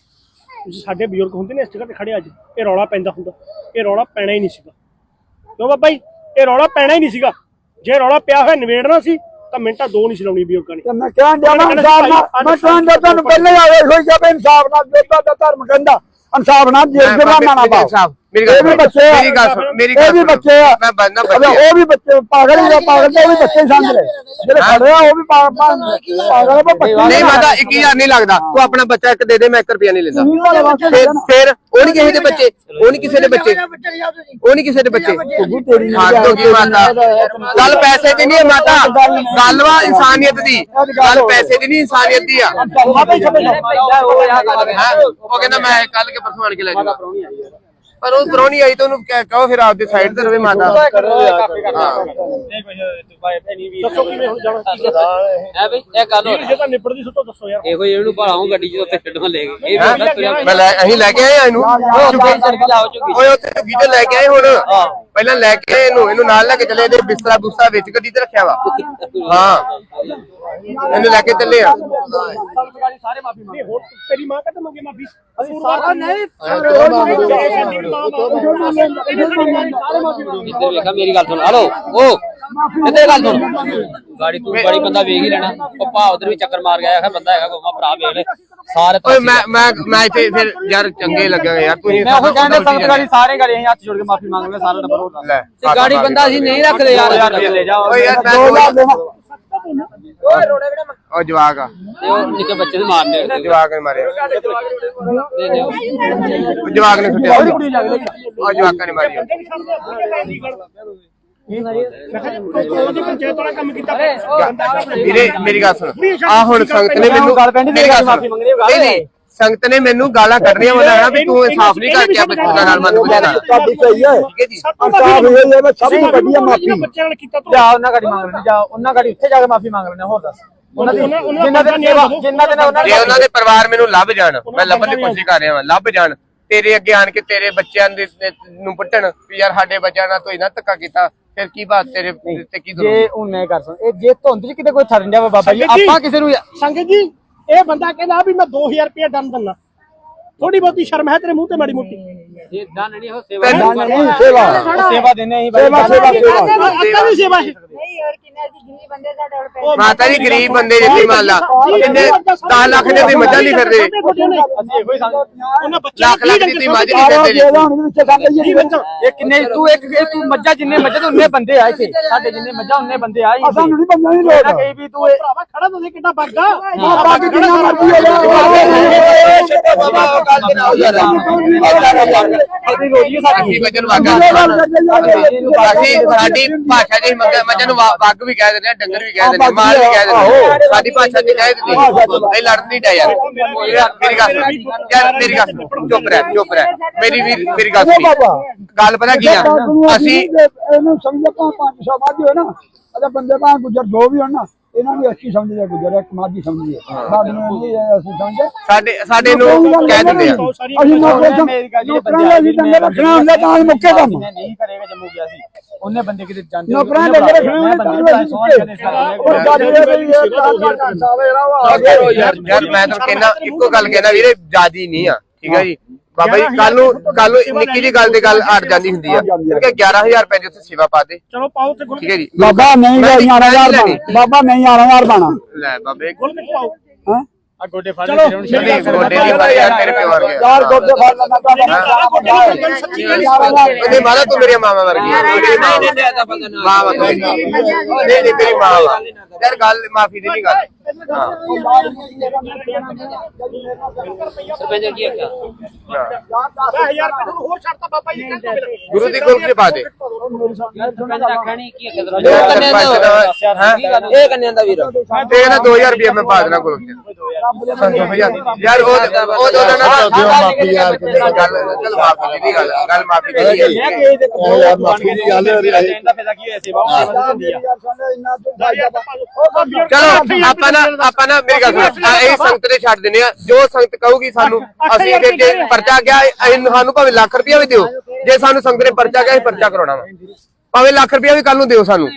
ਸਾਡੇ ਬਜ਼ੁਰਗ ਹੁੰਦੇ ਨੇ ਇਸ ਜਗ੍ਹਾ ਤੇ ਖੜੇ ਅੱਜ ਇਹ ਰੌਲਾ ਪੈਂਦਾ ਹੁੰਦਾ ਇਹ ਰੌਲਾ ਪੈਣਾ ਹੀ ਨਹੀਂ ਸੀਗਾ। ਕਿਉਂ ਬਾਬਾ ਜੀ? ਇਹ ਰੌਲਾ ਪੈਣਾ ਹੀ ਨਹੀਂ ਸੀਗਾ। ਜੇ ਰੌਲਾ ਪਿਆ ਹੋਇਆ ਨਿਬੇੜਨਾ ਸੀ ਤਾਂ ਮਿੰਟਾਂ ਦੋ ਨਹੀਂ ਸੀ ਲਾਉਣੀ ਬਜ਼ੁਰਗਾਂ ਨੇ। ਮੈਂ ਕਹਿਣ ਦਿਆ ਨਾ ਇਨਸਾਫ ਨਾਲ ਮੈਂ ਕਹਿਣ ਦਿਆ ਤੁਹਾਨੂੰ ਪਹਿਲੇ ਆਵੇ ਹੋਈ ਕਿ ਇਨਸਾਫ ਨਾਲ ਜੋਤਾ ਦਾ ਧਰਮ ਕਹਿੰਦਾ ਇਨਸਾਫ ਨਾਲ ਜੇ ਜੁਰਮਾਨਾ ਨਾ ਪਾਓ ਮੇਰੀ ਇਹ ਵੀ ਗੱਲ ਬੱਚੇ ਆ। ਮੇਰੀ ਗੱਲ ਸੁਣ ਮੇਰੀ ਇਹ ਗੱਲ ਵੀ ਸੁਣ। ਬੱਚੇ ਆ। ਮੈਂ ਬੰਦਾ ਅਬੇ ਬੱਚੇ ਉਹ ਵੀ ਬੱਚੇ ਪਾਗਲ ਹੀ ਆ ਪਾਗਲ ਤੇ ਉਹ ਵੀ ਬੱਚੇ ਹੀ ਸਮਝ ਲੈ ਜਿਹੜੇ ਖੜੇ ਆ ਉਹ ਵੀ ਪਾ- ਪਾ- ਪਾਗਲ ਆ ਪਰ ਬੱਚੇ ਨਹੀਂ ਮੈਂ ਤਾਂ 21000 ਨਹੀਂ ਲੱਗਦਾ। ਤੂੰ ਆਪਣਾ ਬੱਚਾ ਇੱਕ ਦੇ ਦੇ ਮੈਂ 1 ਰੁਪਿਆ ਨਹੀਂ ਲੈਂਦਾ। ਤੁਸੀਂ ਵਾਲੇ ਵਾਸਤੇ ਫਿਰ ਦੇਣਾ। ਫਿਰ ਉਹ ਨਹੀਂ ਕਿਸੇ ਦੇ ਬੱਚੇ ਉਹ ਨਹੀਂ ਕਿਸੇ ਦੇ ਬੱਚੇ। ਉਹ ਨਹੀਂ ਕਿਸੇ ਦੇ ਬੱਚੇ। ਤੂੰ ਤੇਰੀ ਨਹੀਂ ਹੱਥ ਤੋਂ ਕੀ ਮਾਤਾ। ਗੱਲ ਪੈਸੇ ਦੀ ਨਹੀਂ ਹੈ ਮਾਤਾ। ਗੱਲ ਵਾ ਇਨਸਾਨੀਅਤ ਦੀ। ਗੱਲ ਪੈਸੇ ਦੀ ਨਹੀਂ ਇਨਸਾਨੀਅਤ ਦੀ ਆ। ਹੈਂ? ਉਹ ਕਹਿੰਦਾ ਮੈਂ ਕੱਲ ਕੇ ਪਰਸੋਂ ਆਣ ਕੇ ਲੈ ਜਾਊਗਾ। ਪਰ ਉਹ ਪਰੋਣੀ ਆਈ ਤਾਂ ਉਹਨੂੰ ਕਹਿ- ਕਹੋ ਫਿਰ ਆਪਦੀ ਸਾਈਡ ਤੇ ਰਵੇ ਮਾਤਾ। ਹਾਂ। ਦੱਸੋ ਕਿਵੇਂ ਹੁਣ ਜਾਣਾ? ਹੈ ਬਈ ਇਹ ਗੱਲ ਹੋ ਵੀਰ ਜੇ ਤਾਂ ਨਿਬੜਦੀ ਸੁੱਟੋ ਦੱਸੋ ਯਾਰ। ਇਹੋ ਹੀ ਇਹਨੂੰ ਭਾਲਾਉਂ ਗੱਡੀ ਚ ਉੱਥੇ ਛੱਡਣ ਲੈ ਗਏ। ਇਹ ਵੀ ਹੁੰਦਾ ਤੁਰਿਆ ਮੈਂ ਲੈ ਅਸੀਂ ਲੈ ਕੇ ਆਏ ਆ ਇਹਨੂੰ। ਓਏ ਉੱਥੇ ਝੁੱਗੀ ਤੇ ਲੈ ਕੇ ਆਏ ਹੁਣ। ਪਹਿਲਾਂ ਲੈ ਕੇ ਆਏ ਇਹਨੂੰ। ਇਹਨੂੰ ਨਾਲ ਲੈ ਕੇ ਚਲੇ ਇਹਦੇ ਬਿਸਤਰਾ ਬੁਸਤਰਾ ਵਿੱਚ ਗੱਡੀ ਤੇ ਰੱਖਿਆ ਵਾ। ਹਾਂ। ਇਹਨੂੰ ਲੈ ਕੇ ਚੱਲੇ ਆ। ਨਹੀਂ ਹੋਰ ਤੇਰੀ ਮਾਂ ਕਦੋਂ ਮੰਗੇ ਮਾਫੀ? ਅਸੀਂ ਨਹੀਂ ਇੱਧਰ ਵੇਖਾ ਮੇਰੀ ਗੱਲ ਸੁਣ। ਹਲੋ ਓ ਇੱਧਰ ਗੱਲ ਸੁਣ। ਗਾੜੀ ਤੂੰ ਬੜੀ ਬੰਦਾ ਵੇਖ ਹੀ ਲੈਣਾ। ਉਹ ਭਾ ਉਧਰ ਵੀ ਚੱਕਰ ਮਾਰ ਗਿਆ ਹੈ ਬੰਦਾ ਹੈਗਾ ਕੋਮਾ ਭਰਾ ਵੇਖ ਲੈ। ਸਾਰੇ ਓਏ ਮੈਂ ਮੈਂ ਮੈਂ ਇੱਥੇ ਫਿਰ ਯਾਰ ਚੰਗੇ ਲੱਗਾਂਗੇ ਯਾਰ ਤੁਸੀਂ ਮੈਂ ਉਹ ਕਹਿੰਦਾ ਸੰਗਤ ਗਾੜੀ ਸਾਰੇ ਗਾੜੀ ਅਸੀਂ ਹੱਥ ਜੋੜ ਕੇ ਮਾਫੀ ਮੰਗ ਲੈ ਸਾਰਾ ਨੰਬਰ ਹੋਰ ਲੈ ਤੇ ਗਾੜੀ ਬੰਦਾ ਅਸੀਂ ਨਹੀਂ ਰੱਖਦੇ ਯਾਰ ਯਾਰ ਰੁਪਏ ਲੈ ਜਾਓ। ਓਏ ਯਾਰ ਦੇਣਾ ਉਹ ਜਵਾਕ ਆ। ਤੇ ਉਹ ਨਿੱਕੇ ਬੱਚੇ ਨੂੰ ਮਾਰਨੇ ਜਵਾਕ ਨੇ ਮਾਰਿਆ। ਉਹ ਜਵਾਕ ਨੇ ਸੁੱਟਿਆ। ਉਹ ਜਵਾਕਾਂ ਨੇ ਮਾਰਿਆ ਉਹਦੀ ਪੰਚਾਇਤ ਵਾਲਾ ਕੰਮ ਕੀਤਾ ਵੀਰੇ ਮੇਰੀ ਗੱਲ ਸੁਣ। ਆ ਹੁਣ ਸੰਗਤ ਨੇ ਮੈਨੂੰ ਗੱਲ ਪੈਂਦੀ ਮੇਰੀ ਗੱਲ ਮਾਫੀ ਸੁਣ ਨਹੀਂ ਨਹੀਂ। ਸੰਗਤ ਨੇ ਮੈਨੂੰ ਗਾਲਾਂ ਕੱਢਣੀਆਂ ਮੈਂ ਲੈਣਾ ਵੀ ਤੂੰ ਇਨਸਾਫ ਨਹੀਂ ਕਰਕੇ ਆ ਬੱਚੇ ਨਾਲ ਮਨ ਬੁਝਾਣਾ ਤੁਹਾਡੀ ਸਹੀ ਹੈ। ਠੀਕ ਹੈ ਜੀ। ਇਨਸਾਫ ਇਹ ਹੈ ਸਭ ਤੋਂ ਵਧੀਆ ਮਾਫੀ। ਬੱਚਿਆਂ ਨਾਲ ਕੀਤਾ ਤੂੰ ਜਾ ਉਹਨਾਂ ਗਾੜੀ ਮੰਗ ਲੈਣੇ। ਜਾ ਉਹਨਾਂ ਗਾੜੀ ਉੱਥੇ ਜਾ ਕੇ ਮਾਫੀ ਮੰਗ ਲੈਣੇ। ਹੋਰ ਦੱਸ। ਉਹਨਾਂ ਦੀ ਉਹਨਾਂ- ਉਹਨਾਂ ਜਿੰਨਾ ਦੇ ਦਾ ਸੇਵਾ ਜਿੰਨਾ ਦੇ ਨਾਲ ਉਹਨਾਂ ਜੇ ਉਹਨਾਂ ਦੇ ਪਰਿਵਾਰ ਮੈਨੂੰ ਲੱਭ ਜਾਣ ਮੈਂ ਲੱਭਣ ਦੀ ਕੋਸ਼ਿਸ਼ ਕਰ ਰਿਹਾ ਹਾਂ ਲੱਭ ਜਾਣ। ਤੇਰੇ ਅੱਗੇ ਆਣ ਕੇ ਤੇਰੇ ਬੱਚਿਆਂ ਦੇ ਨੂੰ ਪੁੱਟਣ ਵੀ ਯਾਰ ਸਾਡੇ ਬੱਚਿਆਂ ਨਾਲ ਤੂੰ ਇਹਨਾਂ ਧੱਕਾ ਕੀਤਾ ਫਿਰ ਕੀ ਬਾਤ ਤੇਰੇ ਤੇ ਕੀ ਜੇ ਜ਼ਰੂਰ ਉਹਨੇ ਕਰ ਸਕ ਇਹ ਜੇ ਧੁੰਦ ਚ ਕਿਤੇ ਕੋਈ ਥਰਨ ਜਾਵੇ ਬਾਬਾ ਜੀ। ਆਪਾਂ ਕਿਸੇ ਨੂੰ ਸੰਗਤ ਜੀ। ਇਹ ਬੰਦਾ ਕਹਿੰਦਾ ਵੀ ਮੈਂ 2000 ਰੁਪਏ ਡਨ ਦਿੰਨਾ ਥੋੜੀ ਬਹੁਤੀ ਸ਼ਰਮ ਹੈ ਤੇਰੇ ਮੂੰਹ ਤੇ ਮਾੜੀ ਮੋਟੀ। ਇਹ ਦਨ ਨਹੀਂ ਹੋ ਸੇਵਾ ਨਹੀਂ ਨਹੀਂ ਸੇਵਾ ਸੇਵਾ ਦਿੰਨੇ ਅਸੀਂ ਸੇਵਾ ਸੇਵਾ ਸੇਵਾ ਅੱਕਾ ਦੀ ਸੇਵਾ ਹੈ ਨਹੀਂ ਹੋਰ ਕਿੰਨੇ ਦੀ ਜਿੰਨੀ ਬੰਦੇ ਸਾਡੇ ਕੋਲ ਪੈਸੇ ਮਾਤਾ ਜੀ ਗਰੀਬ ਬੰਦੇ ਜਿੱਤੀ ਮੰਨ ਲਾ ਜਿੰਨੇ 10 ਲੱਖ ਦੇ ਤੁਸੀਂ ਮੱਝਾਂ ਨਹੀਂ ਫਿਰਦੇ ਅਸੀਂ ਇਹੋ ਹੀ ਉਹਨਾਂ ਬੱਚਿਆਂ ਲੱਖ ਲੱਖ ਦੀ ਮੱਝ ਨਹੀਂ ਫਿਰਦੇ ਜੇ ਦੇ ਜੀ ਇਹ ਕਿੰਨੇ ਤੂੰ ਇੱਕ ਤੂੰ ਮੱਝਾਂ ਜਿੰਨੇ ਮੱਝਾਂ ਤੇ ਉਨੇ ਬੰਦੇ ਆ ਇੱਥੇ ਸਾਡੇ ਜਿੰਨੇ ਮੱਝਾਂ ਉਨੇ ਬੰਦੇ ਆ ਅਸਾਂ ਨੂੰ ਨਹੀਂ ਬੰਦਾ ਨਹੀਂ ਨਾ ਲੋੜ ਕਹੀ ਵੀ ਤੂੰ ਇਹ ਭਰਾਵਾ ਖੜਾ ਤੁਸੀਂ ਕਿੱਡਾ ਬੱਗਾ ਬਾਕੀ ਜਿੰਨਾ ਮਰਜ਼ੀ ਹੋ ਵਜਨ ਵਾਗਾ ਅਸੀਂ ਸਾਡੀ ਭਾਸ਼ਾ ਵਾ- ਵੱਗ ਵੀ ਕਹਿ ਦਿੰਦੇ ਆ ਡੰਗਰ ਵੀ ਕਹਿ ਦਿੰਦੇ ਆ ਮਾਲ ਵੀ ਕਹਿ ਦਿੰਦੇ ਆ। ਸਾਡੀ ਭਾਸ਼ਾ ਚ ਕਹਿ ਦਿੰਦੇ ਆ। ਇਹ ਲੜਨ ਨਹੀਂ ਡਿਆ ਯਾਰ ਮੇਰੀ ਗੱਲ ਸੁਣ। ਯਾਰ ਮੇਰੀ ਗੱਲ ਸੁਣ। ਚੁੱਪ ਰਹਿ ਚੁੱਪ ਰਹਿ। ਮੇਰੀ ਵੀਰ ਮੇਰੀ ਗੱਲ ਗੱਲ ਪਤਾ ਕੀ ਆ? ਅਸੀਂ ਇਹਨੂੰ ਸਮਝੋ ਪਾ 500 ਵਾਧੀ ਹੋ ਨਾ ਅਦਾ ਬੰਦੇ ਪਾ ਗੁਜਰ ਦੋ ਵੀ ਹੋਣ ਇਹਨਾਂ ਨੂੰ ਅੱਛੀ ਸਮਝਦੇ ਗੁਜਰ ਇੱਕ ਮਾਝੀ ਸਮਝਦੇ ਬਾਦ ਨੂੰ ਨਹੀਂ ਇਹ ਅਸੀਂ ਸਮਝਦੇ ਸਾਡੇ ਸਾਡੇ ਨੂੰ ਕਹਿ ਦਿੰਦੇ ਆ। ਅਸੀਂ ਨੌਕਰੀ ਦਾ ਅਸੀਂ ਡੰਗਰ ਰੱਖਣਾ ਹੁੰਦਾ ਤਾਂ ਅਸੀਂ ਮੁੱਕੇ ਕੰਮ। ਨਹੀਂ ਕਰੇਗਾ ਜੰਮੂ ਗਿਆ ਸੀ ਉਹਨੇ ਬੰਦੇ ਕਿਤੇ ਜਾਂਦੇ ਨੌਕਰਾਂ ਦੇ ਡੰਗਰ ਰੱਖਣੇ ਹੁੰਦੇ ਤਾਂ ਯਾਰ ਯਾਰ ਮੈਂ ਤਾਂ ਕਹਿਣਾ ਇੱਕੋ ਗੱਲ ਕਹਿਣਾ ਵੀਰੇ ਜਾਦੀ ਨਹੀਂ ਆ ਠੀਕ ਹੈ ਜੀ? ਬਾਬਾ ਜੀ ਕੱਲ ਨੂੰ ਕੱਲ ਨੂੰ ਨਿੱਕੀ ਜੀ ਗੱਲ ਤੇ ਗੱਲ ਅੜ ਜਾਂਦੀ ਹੁੰਦੀ ਆ। ਹੈ 11000 ਰੁਪਏ ਦੀ ਉੱਥੇ ਸੇਵਾ ਪਾ ਦੇ। ਚਲੋ ਪਾਓ ਤੇ ਗੁਲ। ਠੀਕ ਹੈ ਜੀ। ਬਾਬਾ ਨਹੀਂ ਮੈਂ ਗਈ ਨਹੀਂ 11000 ਲੈਣੀ। ਬਾਬਾ ਨਹੀਂ 11000 ਬਾਣਾ। ਲੈ ਬਾਬੇ। ਗੁਲ ਵਿੱਚ ਪਾਓ। ਹਾਂ? ਆ ਗੋਡੇ ਫੜ ਕੇ ਨਹੀਂ ਗੋਡੇ ਨਹੀਂ ਮਾਰੇ ਯਾਰ ਤੇਰੇ ਪਿਓ ਵਰਗੇ। ਯਾਰ ਗੋਡੇ ਫੜ ਲੈਣਾ ਤਾਂ ਨਹੀਂ ਮਾਰਾ ਤੂੰ ਮੇਰੀ ਮਾਮਾ ਵਰਗੀ ਮੇਰੀ ਮਾਂ ਮਾਂ ਵਾ ਤੇਰੀ। ਨਹੀਂ ਨਹੀਂ ਤੇਰੀ ਮਾਂ ਵਾ। ਯਾਰ ਗੱਲ ਮਾਫੀ ਦੀ ਨਹੀਂ ਗੱਲ। ਹਾਂ ਸਰਪੰਚ ਕੀ ਆਖਿਆ ਹਾਂ। 10000 ਰੁਪਏ ਤੁਹਾਨੂੰ ਹੋਰ ਛੱਡਤਾ ਬਾਬਾ ਜੀ ਕਹਿੰਦਾ ਮੇਰੇ ਗੁਰੂ ਦੀ ਕੋਲ ਪਾ ਦੇ ਸਰਪੰਚ ਆਖਿਆ ਨਹੀਂ ਕੀ ਆਖਿਆ ਯਾਰ ਸਰਪੰਚ ਦਾ ਹੈਂ? ਇਹ ਕੰਨਿਆਂ ਦਾ ਵੀਰ ਤੇ ਕਹਿੰਦਾ 2000 ਰੁਪਏ ਮੈਂ ਪਾ ਦੇਣਾ ਕੋਲ ਯਾਰ ਉਹ ਉਹ ਦੋਨਾਂ ਨਾਲ ਦਿਓ ਮਾਫ਼ੀ ਯਾਰ। ਗੱਲ ਚੱਲ ਮਾਫੀ ਦੀ ਗੱਲ ਗੱਲ ਮਾਫੀ ਦੀ ਮੈਂ ਹੈ ਯਾਰ ਮਾਫ਼ੀ ਦੀ ਗੱਲ ਹੈ। ਚਲੋ ਆਪਾਂ ਨਾ ਆਪਾਂ ਨਾ ਮੇਰੀ ਗੱਲ ਸੁਣ। ਆ ਇਹ ਸੰਗਤ ਦੇ ਛੱਡ ਦਿੰਦੇ ਆ। ਜੋ ਸੰਗਤ ਕਹੂਗੀ ਸਾਨੂੰ ਅਸੀਂ ਜੇ ਜੇ ਪਰਚਾ ਗਿਆ ਅਸੀਂ ਸਾਨੂੰ ਭਾਵੇਂ ਲੱਖ ਰੁਪਇਆ ਵੀ ਦਿਓ। ਜੇ ਸਾਨੂੰ ਸੰਗਤ ਨੇ ਪਰਚਾ ਗਿਆ ਅਸੀਂ ਪਰਚਾ ਕਰਾਉਣਾ ਵਾ। ਭਾਵੇਂ ਲੱਖ ਰੁਪਇਆ ਵੀ ਕੱਲ ਨੂੰ ਦਿਓ ਸਾਨੂੰ।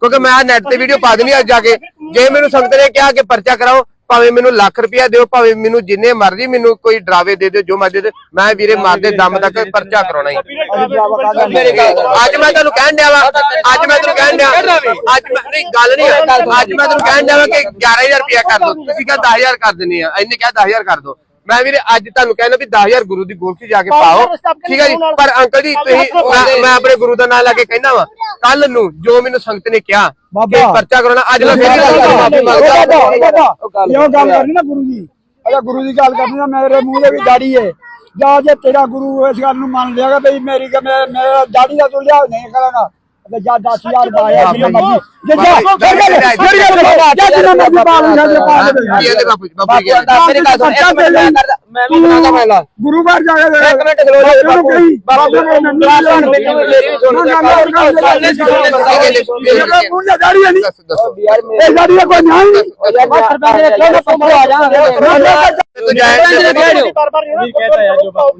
ਕਿਉਂਕਿ ਮੈਂ ਨੈਟ ਤੇ ਵੀਡੀਓ ਪਾ ਦੇਣੀ ਅੱਜ ਜਾ ਕੇ। ਜੇ ਮੈਨੂੰ ਸੰਗਤ ਨੇ ਕਿਹਾ ਕਿ ਪਰਚਾ ਕਰਾਓ ਭਾਵੇਂ ਮੈਨੂੰ ਲੱਖ ਰੁਪਇਆ ਦਿਓ ਭਾਵੇਂ ਮੈਨੂੰ ਜਿੰਨੇ ਮਰਜ਼ੀ ਮੈਨੂੰ ਕੋਈ ਡਰਾਵੇ ਦੇ ਦਿਓ ਜੋ ਮਰਜ਼ੀ ਦੇ ਮੈਂ ਵੀਰੇ ਮਾਰਦੇ ਦਮ ਤੱਕ ਪਰਚਾ ਕਰਾਉਣਾ ਹੀ। ਮੇਰੀ ਗੱਲ ਸੁਣ। ਅੱਜ ਮੈਂ ਤੁਹਾਨੂੰ ਕਹਿਣ ਡਿਆ ਵਾ ਅੱਜ ਮੈਂ ਤੁਹਾਨੂੰ ਕਹਿਣ ਡਿਆ। ਅੱਜ ਮੈਂ ਨਹੀਂ ਗੱਲ ਨਹੀਂ ਅੱਜ ਮੈਂ ਤੁਹਾਨੂੰ ਕਹਿਣ ਡਿਆ ਵਾ ਕਿ 11000 ਰੁਪਇਆ ਕਰ ਦੋ ਤੁਸੀਂ ਕਿਹਾ 10000 ਕਰ ਦਿੰਨੀ ਆ ਇਹਨੇ ਕਿਹਾ 10000 ਕਰ ਦੋ। ਮੈਂ ਵੀਰੇ ਅੱਜ ਤੁਹਾਨੂੰ ਕਹਿਣਾ ਵੀ 10000 ਗੁਰੂ ਦੀ ਗੋਲਕੀ ਜਾ ਕੇ ਪਾਓ। ਠੀਕ ਹੈ ਜੀ? ਪਰ ਅੰਕਲ ਜੀ ਤੁਸੀਂ ਮੈਂ- ਆਪਣੇ ਗੁਰੂ ਦਾ ਨਾਮ ਲਾ ਕੇ ਕਹਿਣਾ ਵਾ। ਕੱਲ ਨੂੰ ਜੋ ਮੈਨੂੰ ਸੰਗਤ ਨੇ ਕਿਹਾ ਕਿ ਬਾਬਾ। ਪਰਚਾ ਕਰਾਉਣਾ ਅੱਜ ਮੈਂ ਫੇਰ ਮਾਫੀ ਮੰਗਦਾ ਇਹ ਗੱਲ ਕਰਨੀ ਨਾ ਗੁਰੂ ਦੀ। ਅਜਾ ਗੁਰੂ ਦੀ ਗੱਲ ਕਰਨੀ ਨਾ ਮੇਰੇ ਮੂੰਹ ਦੇ ਵੀ ਦਾੜੀ ਏ। ਜਾਂ ਜੇ ਤੇਰਾ ਗੁਰੂ ਇਸ ਗੱਲ ਨੂੰ ਮੰਨ ਲਿਆਗਾ ਬਈ ਮੇਰੀ ਮੇਰਾ ਦਾੜੀ ਦਾ ਤੂੰ ਲਿਆ ਨਹੀਂ ਕਰਾਂਗਾ। ਜਾਂ 10000 ਪਾਇਆ ਜਿੰਨਾ ਮਰਜ਼ੀ ਜੇ ਜਾ ਫਿਰ ਗੱਲ ਮੇਰੀ ਗੱਲ ਸੁਣੋ ਜਾਂ ਜਿੰਨਾ ਮਰਜ਼ੀ ਪਾ ਲੂਗਾ ਜੇ ਪਾ ਦੇ ਕੀ ਇਹਦੇ ਬਾਪੂ ਜੀ ਬਾਪੂ ਜੀ ਮੇਰੀ ਗੱਲ ਸੁਣ ਇੱਕ ਮਿੰਟ ਮੈਂ ਕਰਦਾ ਮੈਂ ਵੀ ਬਣਾਉਂਦਾ ਪਹਿਲਾਂ ਗੁਰੂ ਘਰ ਜਾ ਕੇ ਇੱਕ ਮਿੰਟ ਖਲੋ ਜਾ ਬਾਪੂ ਬਾਪੂ ਨੇ ਮੈਨੂੰ ਮੇਰੀ ਵੀ ਸੁਣ ਮੂੰਹ ਦੀ ਦਾੜੀ ਹੈ ਨਹੀਂ ਦੱਸੋ ਦੱਸੋ ਇਹ ਦਾੜੀ ਦਾ ਕੋਈ ਨਹੀਂ ਸਰਪੰਚ ਨੇ ਕਿਹਾ ਪੰਮੋ ਆ ਜਾਣਾ ਤੂੰ ਜਾਇਆ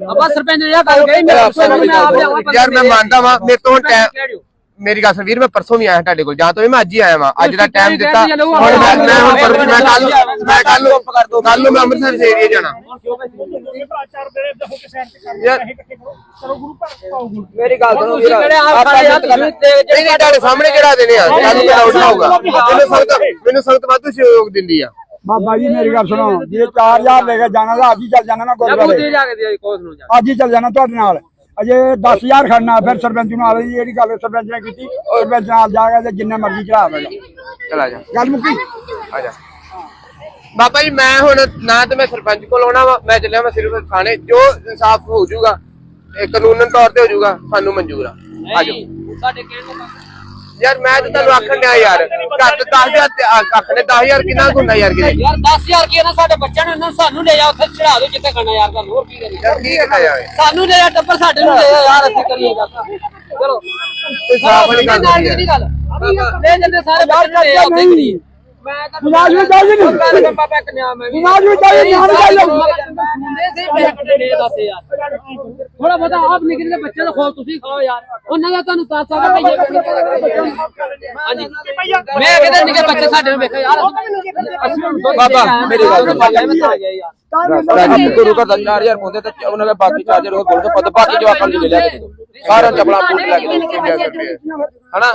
ਅੱਬਾ ਸਰਪੰਚ ਨੇ ਇਹ ਗੱਲ ਕਹੀ ਮੇਰੇ ਕੋਲ ਮੈਂ ਆਪ ਜਾਵਾਂ ਯਾਰ ਮੈਂ ਮੰਨਦਾ ਵਾਂ ਮੇਰੇ ਤੋਂ ਟਾਈਮ ਮੇਰੀ ਗੱਲ ਸੁਣ ਵੀਰ ਮੈਂ ਪਰਸੋਂ ਵੀ ਆਇਆ ਤੁਹਾਡੇ ਕੋਲ ਜਾਂ ਤੋਂ ਵੀ ਮੈਂ ਅੱਜ ਹੀ ਆਇਆ ਵਾਂ। ਅੱਜ ਦਾ ਟਾਈਮ ਦਿੱਤਾ। ਹੁਣ ਮੈਂ ਮੈਂ ਹੁਣ ਪਰ ਮੈਂ ਕੱਲ ਮੈਂ ਕੱਲ ਨੂੰ ਕੱਲ ਨੂੰ ਮੈਂ ਅੰਮ੍ਰਿਤਸਰ ਦੇ ਏਰੀਆ ਜਾਣਾ। ਮੇਰੀ ਗੱਲ ਸੁਣੋ ਤੁਸੀਂ ਕਿਹੜੇ ਆਪ ਖਾਣੇ ਹੱਥ ਤੇ ਨਹੀਂ ਨਹੀਂ ਤੁਹਾਡੇ ਸਾਹਮਣੇ ਚੜਾ ਦੇਣੇ ਆ? ਕੱਲ ਨੂੰ ਮੇਰਾ ਉੱਠਾ ਹੋਊਗਾ? ਮੈਨੂੰ ਸੰਗਤ ਮੈਨੂੰ ਸੰਗਤ ਵਾਧੂ ਸਹਿਯੋਗ ਦਿੰਦੀ ਆ। ਬਾਬਾ ਜੀ ਮੇਰੀ ਗੱਲ ਸੁਣੋ। ਜੇ 4000 ਲੈ ਕੇ ਜਾਣਾ ਤਾਂ ਅੱਜ ਹੀ ਚੱਲ ਜਾਣਾ ਨਾ ਗੁਰਦੁਆਰੇ। ਅੱਜ ਹੀ ਚੱਲ ਜਾਣਾ ਤੁਹਾਡੇ ਨਾਲ। ਅਜੇ 10000 ਖੜਨਾ ਫਿਰ ਸਰਪੰਚ ਨੂੰ ਆ ਲਈ ਜਿਹੜੀ ਗੱਲ ਸਰਪੰਚ ਨੇ ਕੀਤੀ ਸਰਪੰਚ ਨਾਲ ਜਾ ਕੇ ਤੇ ਜਿੰਨੇ ਮਰਜ਼ੀ ਚੜਾ ਦੇਗਾ ਚਲ ਆ ਜਾ। ਗੱਲ ਮੁੱਕੀ? ਆ ਜਾ। ਬਾਬਾ ਜੀ ਮੈਂ ਹੁਣ ਨਾ ਤੇ ਮੈਂ ਸਰਪੰਚ ਕੋਲ ਆਉਣਾ ਵਾ ਮੈਂ ਚੱਲਿਆ ਮੈਂ ਸਿਰਫ ਥਾਣੇ ਜੋ ਇਨਸਾਫ ਹੋ ਜਾਊਗਾ ਇਹ ਕਾਨੂੰਨਨ ਤੌਰ ਤੇ ਹੋ ਜਾਊਗਾ ਸਾਨੂੰ ਮਨਜ਼ੂਰ ਆ। ਆ ਜਾਓ। ਸਾਡੇ ਕਹਿਣ ਨੂੰ ਯਾਰ ਮੈਂ ਤਾਂ ਤੁਹਾਨੂੰ ਆਖਣ ਡਿਆ ਯਾਰ ਘੱਟ 10000 ਤੇ ਆਖਣੇ 10000 ਕਿੰਨਾ ਹੁੰਦਾ ਯਾਰ ਕਿਤੇ? ਯਾਰ 10000 ਕੀ ਨਾ ਸਾਡੇ ਬੱਚਿਆਂ ਨੂੰ ਇਹਨਾਂ ਸਾਨੂੰ ਲੈ ਜਾ ਉੱਥੇ ਚੜਾ ਦਿਓ ਜਿੱਥੇ ਕਰਨਾ ਯਾਰ ਤੁਹਾਨੂੰ ਹੋਰ ਕੀ ਯਾਰ ਕੀ ਕੀਤਾ ਜਾਵੇ ਸਾਨੂੰ ਲੈ ਜਾ ਟੱਬਰ ਸਾਡੇ ਨੂੰ ਲੈ ਜਾ ਯਾਰ ਅਸੀਂ ਕਰੀਏ ਗੱਲ। ਚਲੋ। ਕੋਈ ਸਾਫ਼ ਗੱਲ ਨਹੀਂ ਦੀ ਗੱਲ। ਲੈ ਜਾਂਦੇ ਸਾਰੇ ਨੂੰ ਲੈ ਜਾ ਉੱਥੇ ਕਰੀਏ ਮੈਂ ਤਾਂ ਨਹੀਂ। ਇੱਕ ਵੀ। ਥੋੜਾ ਬਹੁਤਾ ਆਪ ਨਿਕਲ ਕੇ ਬੱਚੇ ਦਾ ਖੋਲ ਤੁਸੀਂ ਖਾਓ ਯਾਰ। ਉਹਨਾਂ ਦਾ ਤੁਹਾਨੂੰ 10 ਰੁਪਏ ਹਾਂਜੀ। ਮੈਂ ਕਹਿੰਦਾ ਨਿੱਕੇ ਬੱਚੇ ਸਾਡੇ ਨੂੰ ਵੇਖੋ ਯਾਰ। ਅਸੀਂ ਹੁਣ ਦੁੱਧ ਬਾਬਾ, ਦੇ ਕੇ ਆਏ ਮੇਰੀ ਗੱਲ ਮੈਂ ਤਾਂ ਆ ਗਿਆ ਯਾਰ। ਰਾਜੀ ਗੁਰੂ ਘਰ ਦਾ 4000 ਪਾਉਂਦੇ ਤੇ ਉਹਨਾਂ ਦੇ ਬਾਕੀ ਚਾਰਜਰ ਉਹ ਬਾਕੀ ਜਵਾਕਾਂ ਨੂੰ ਲੈ ਦੇ। ਸਾਰਾ ਚਪਲਾ ਬੂਟ ਲੈ ਕੇ ਦਿਓ। ਹਨਾ?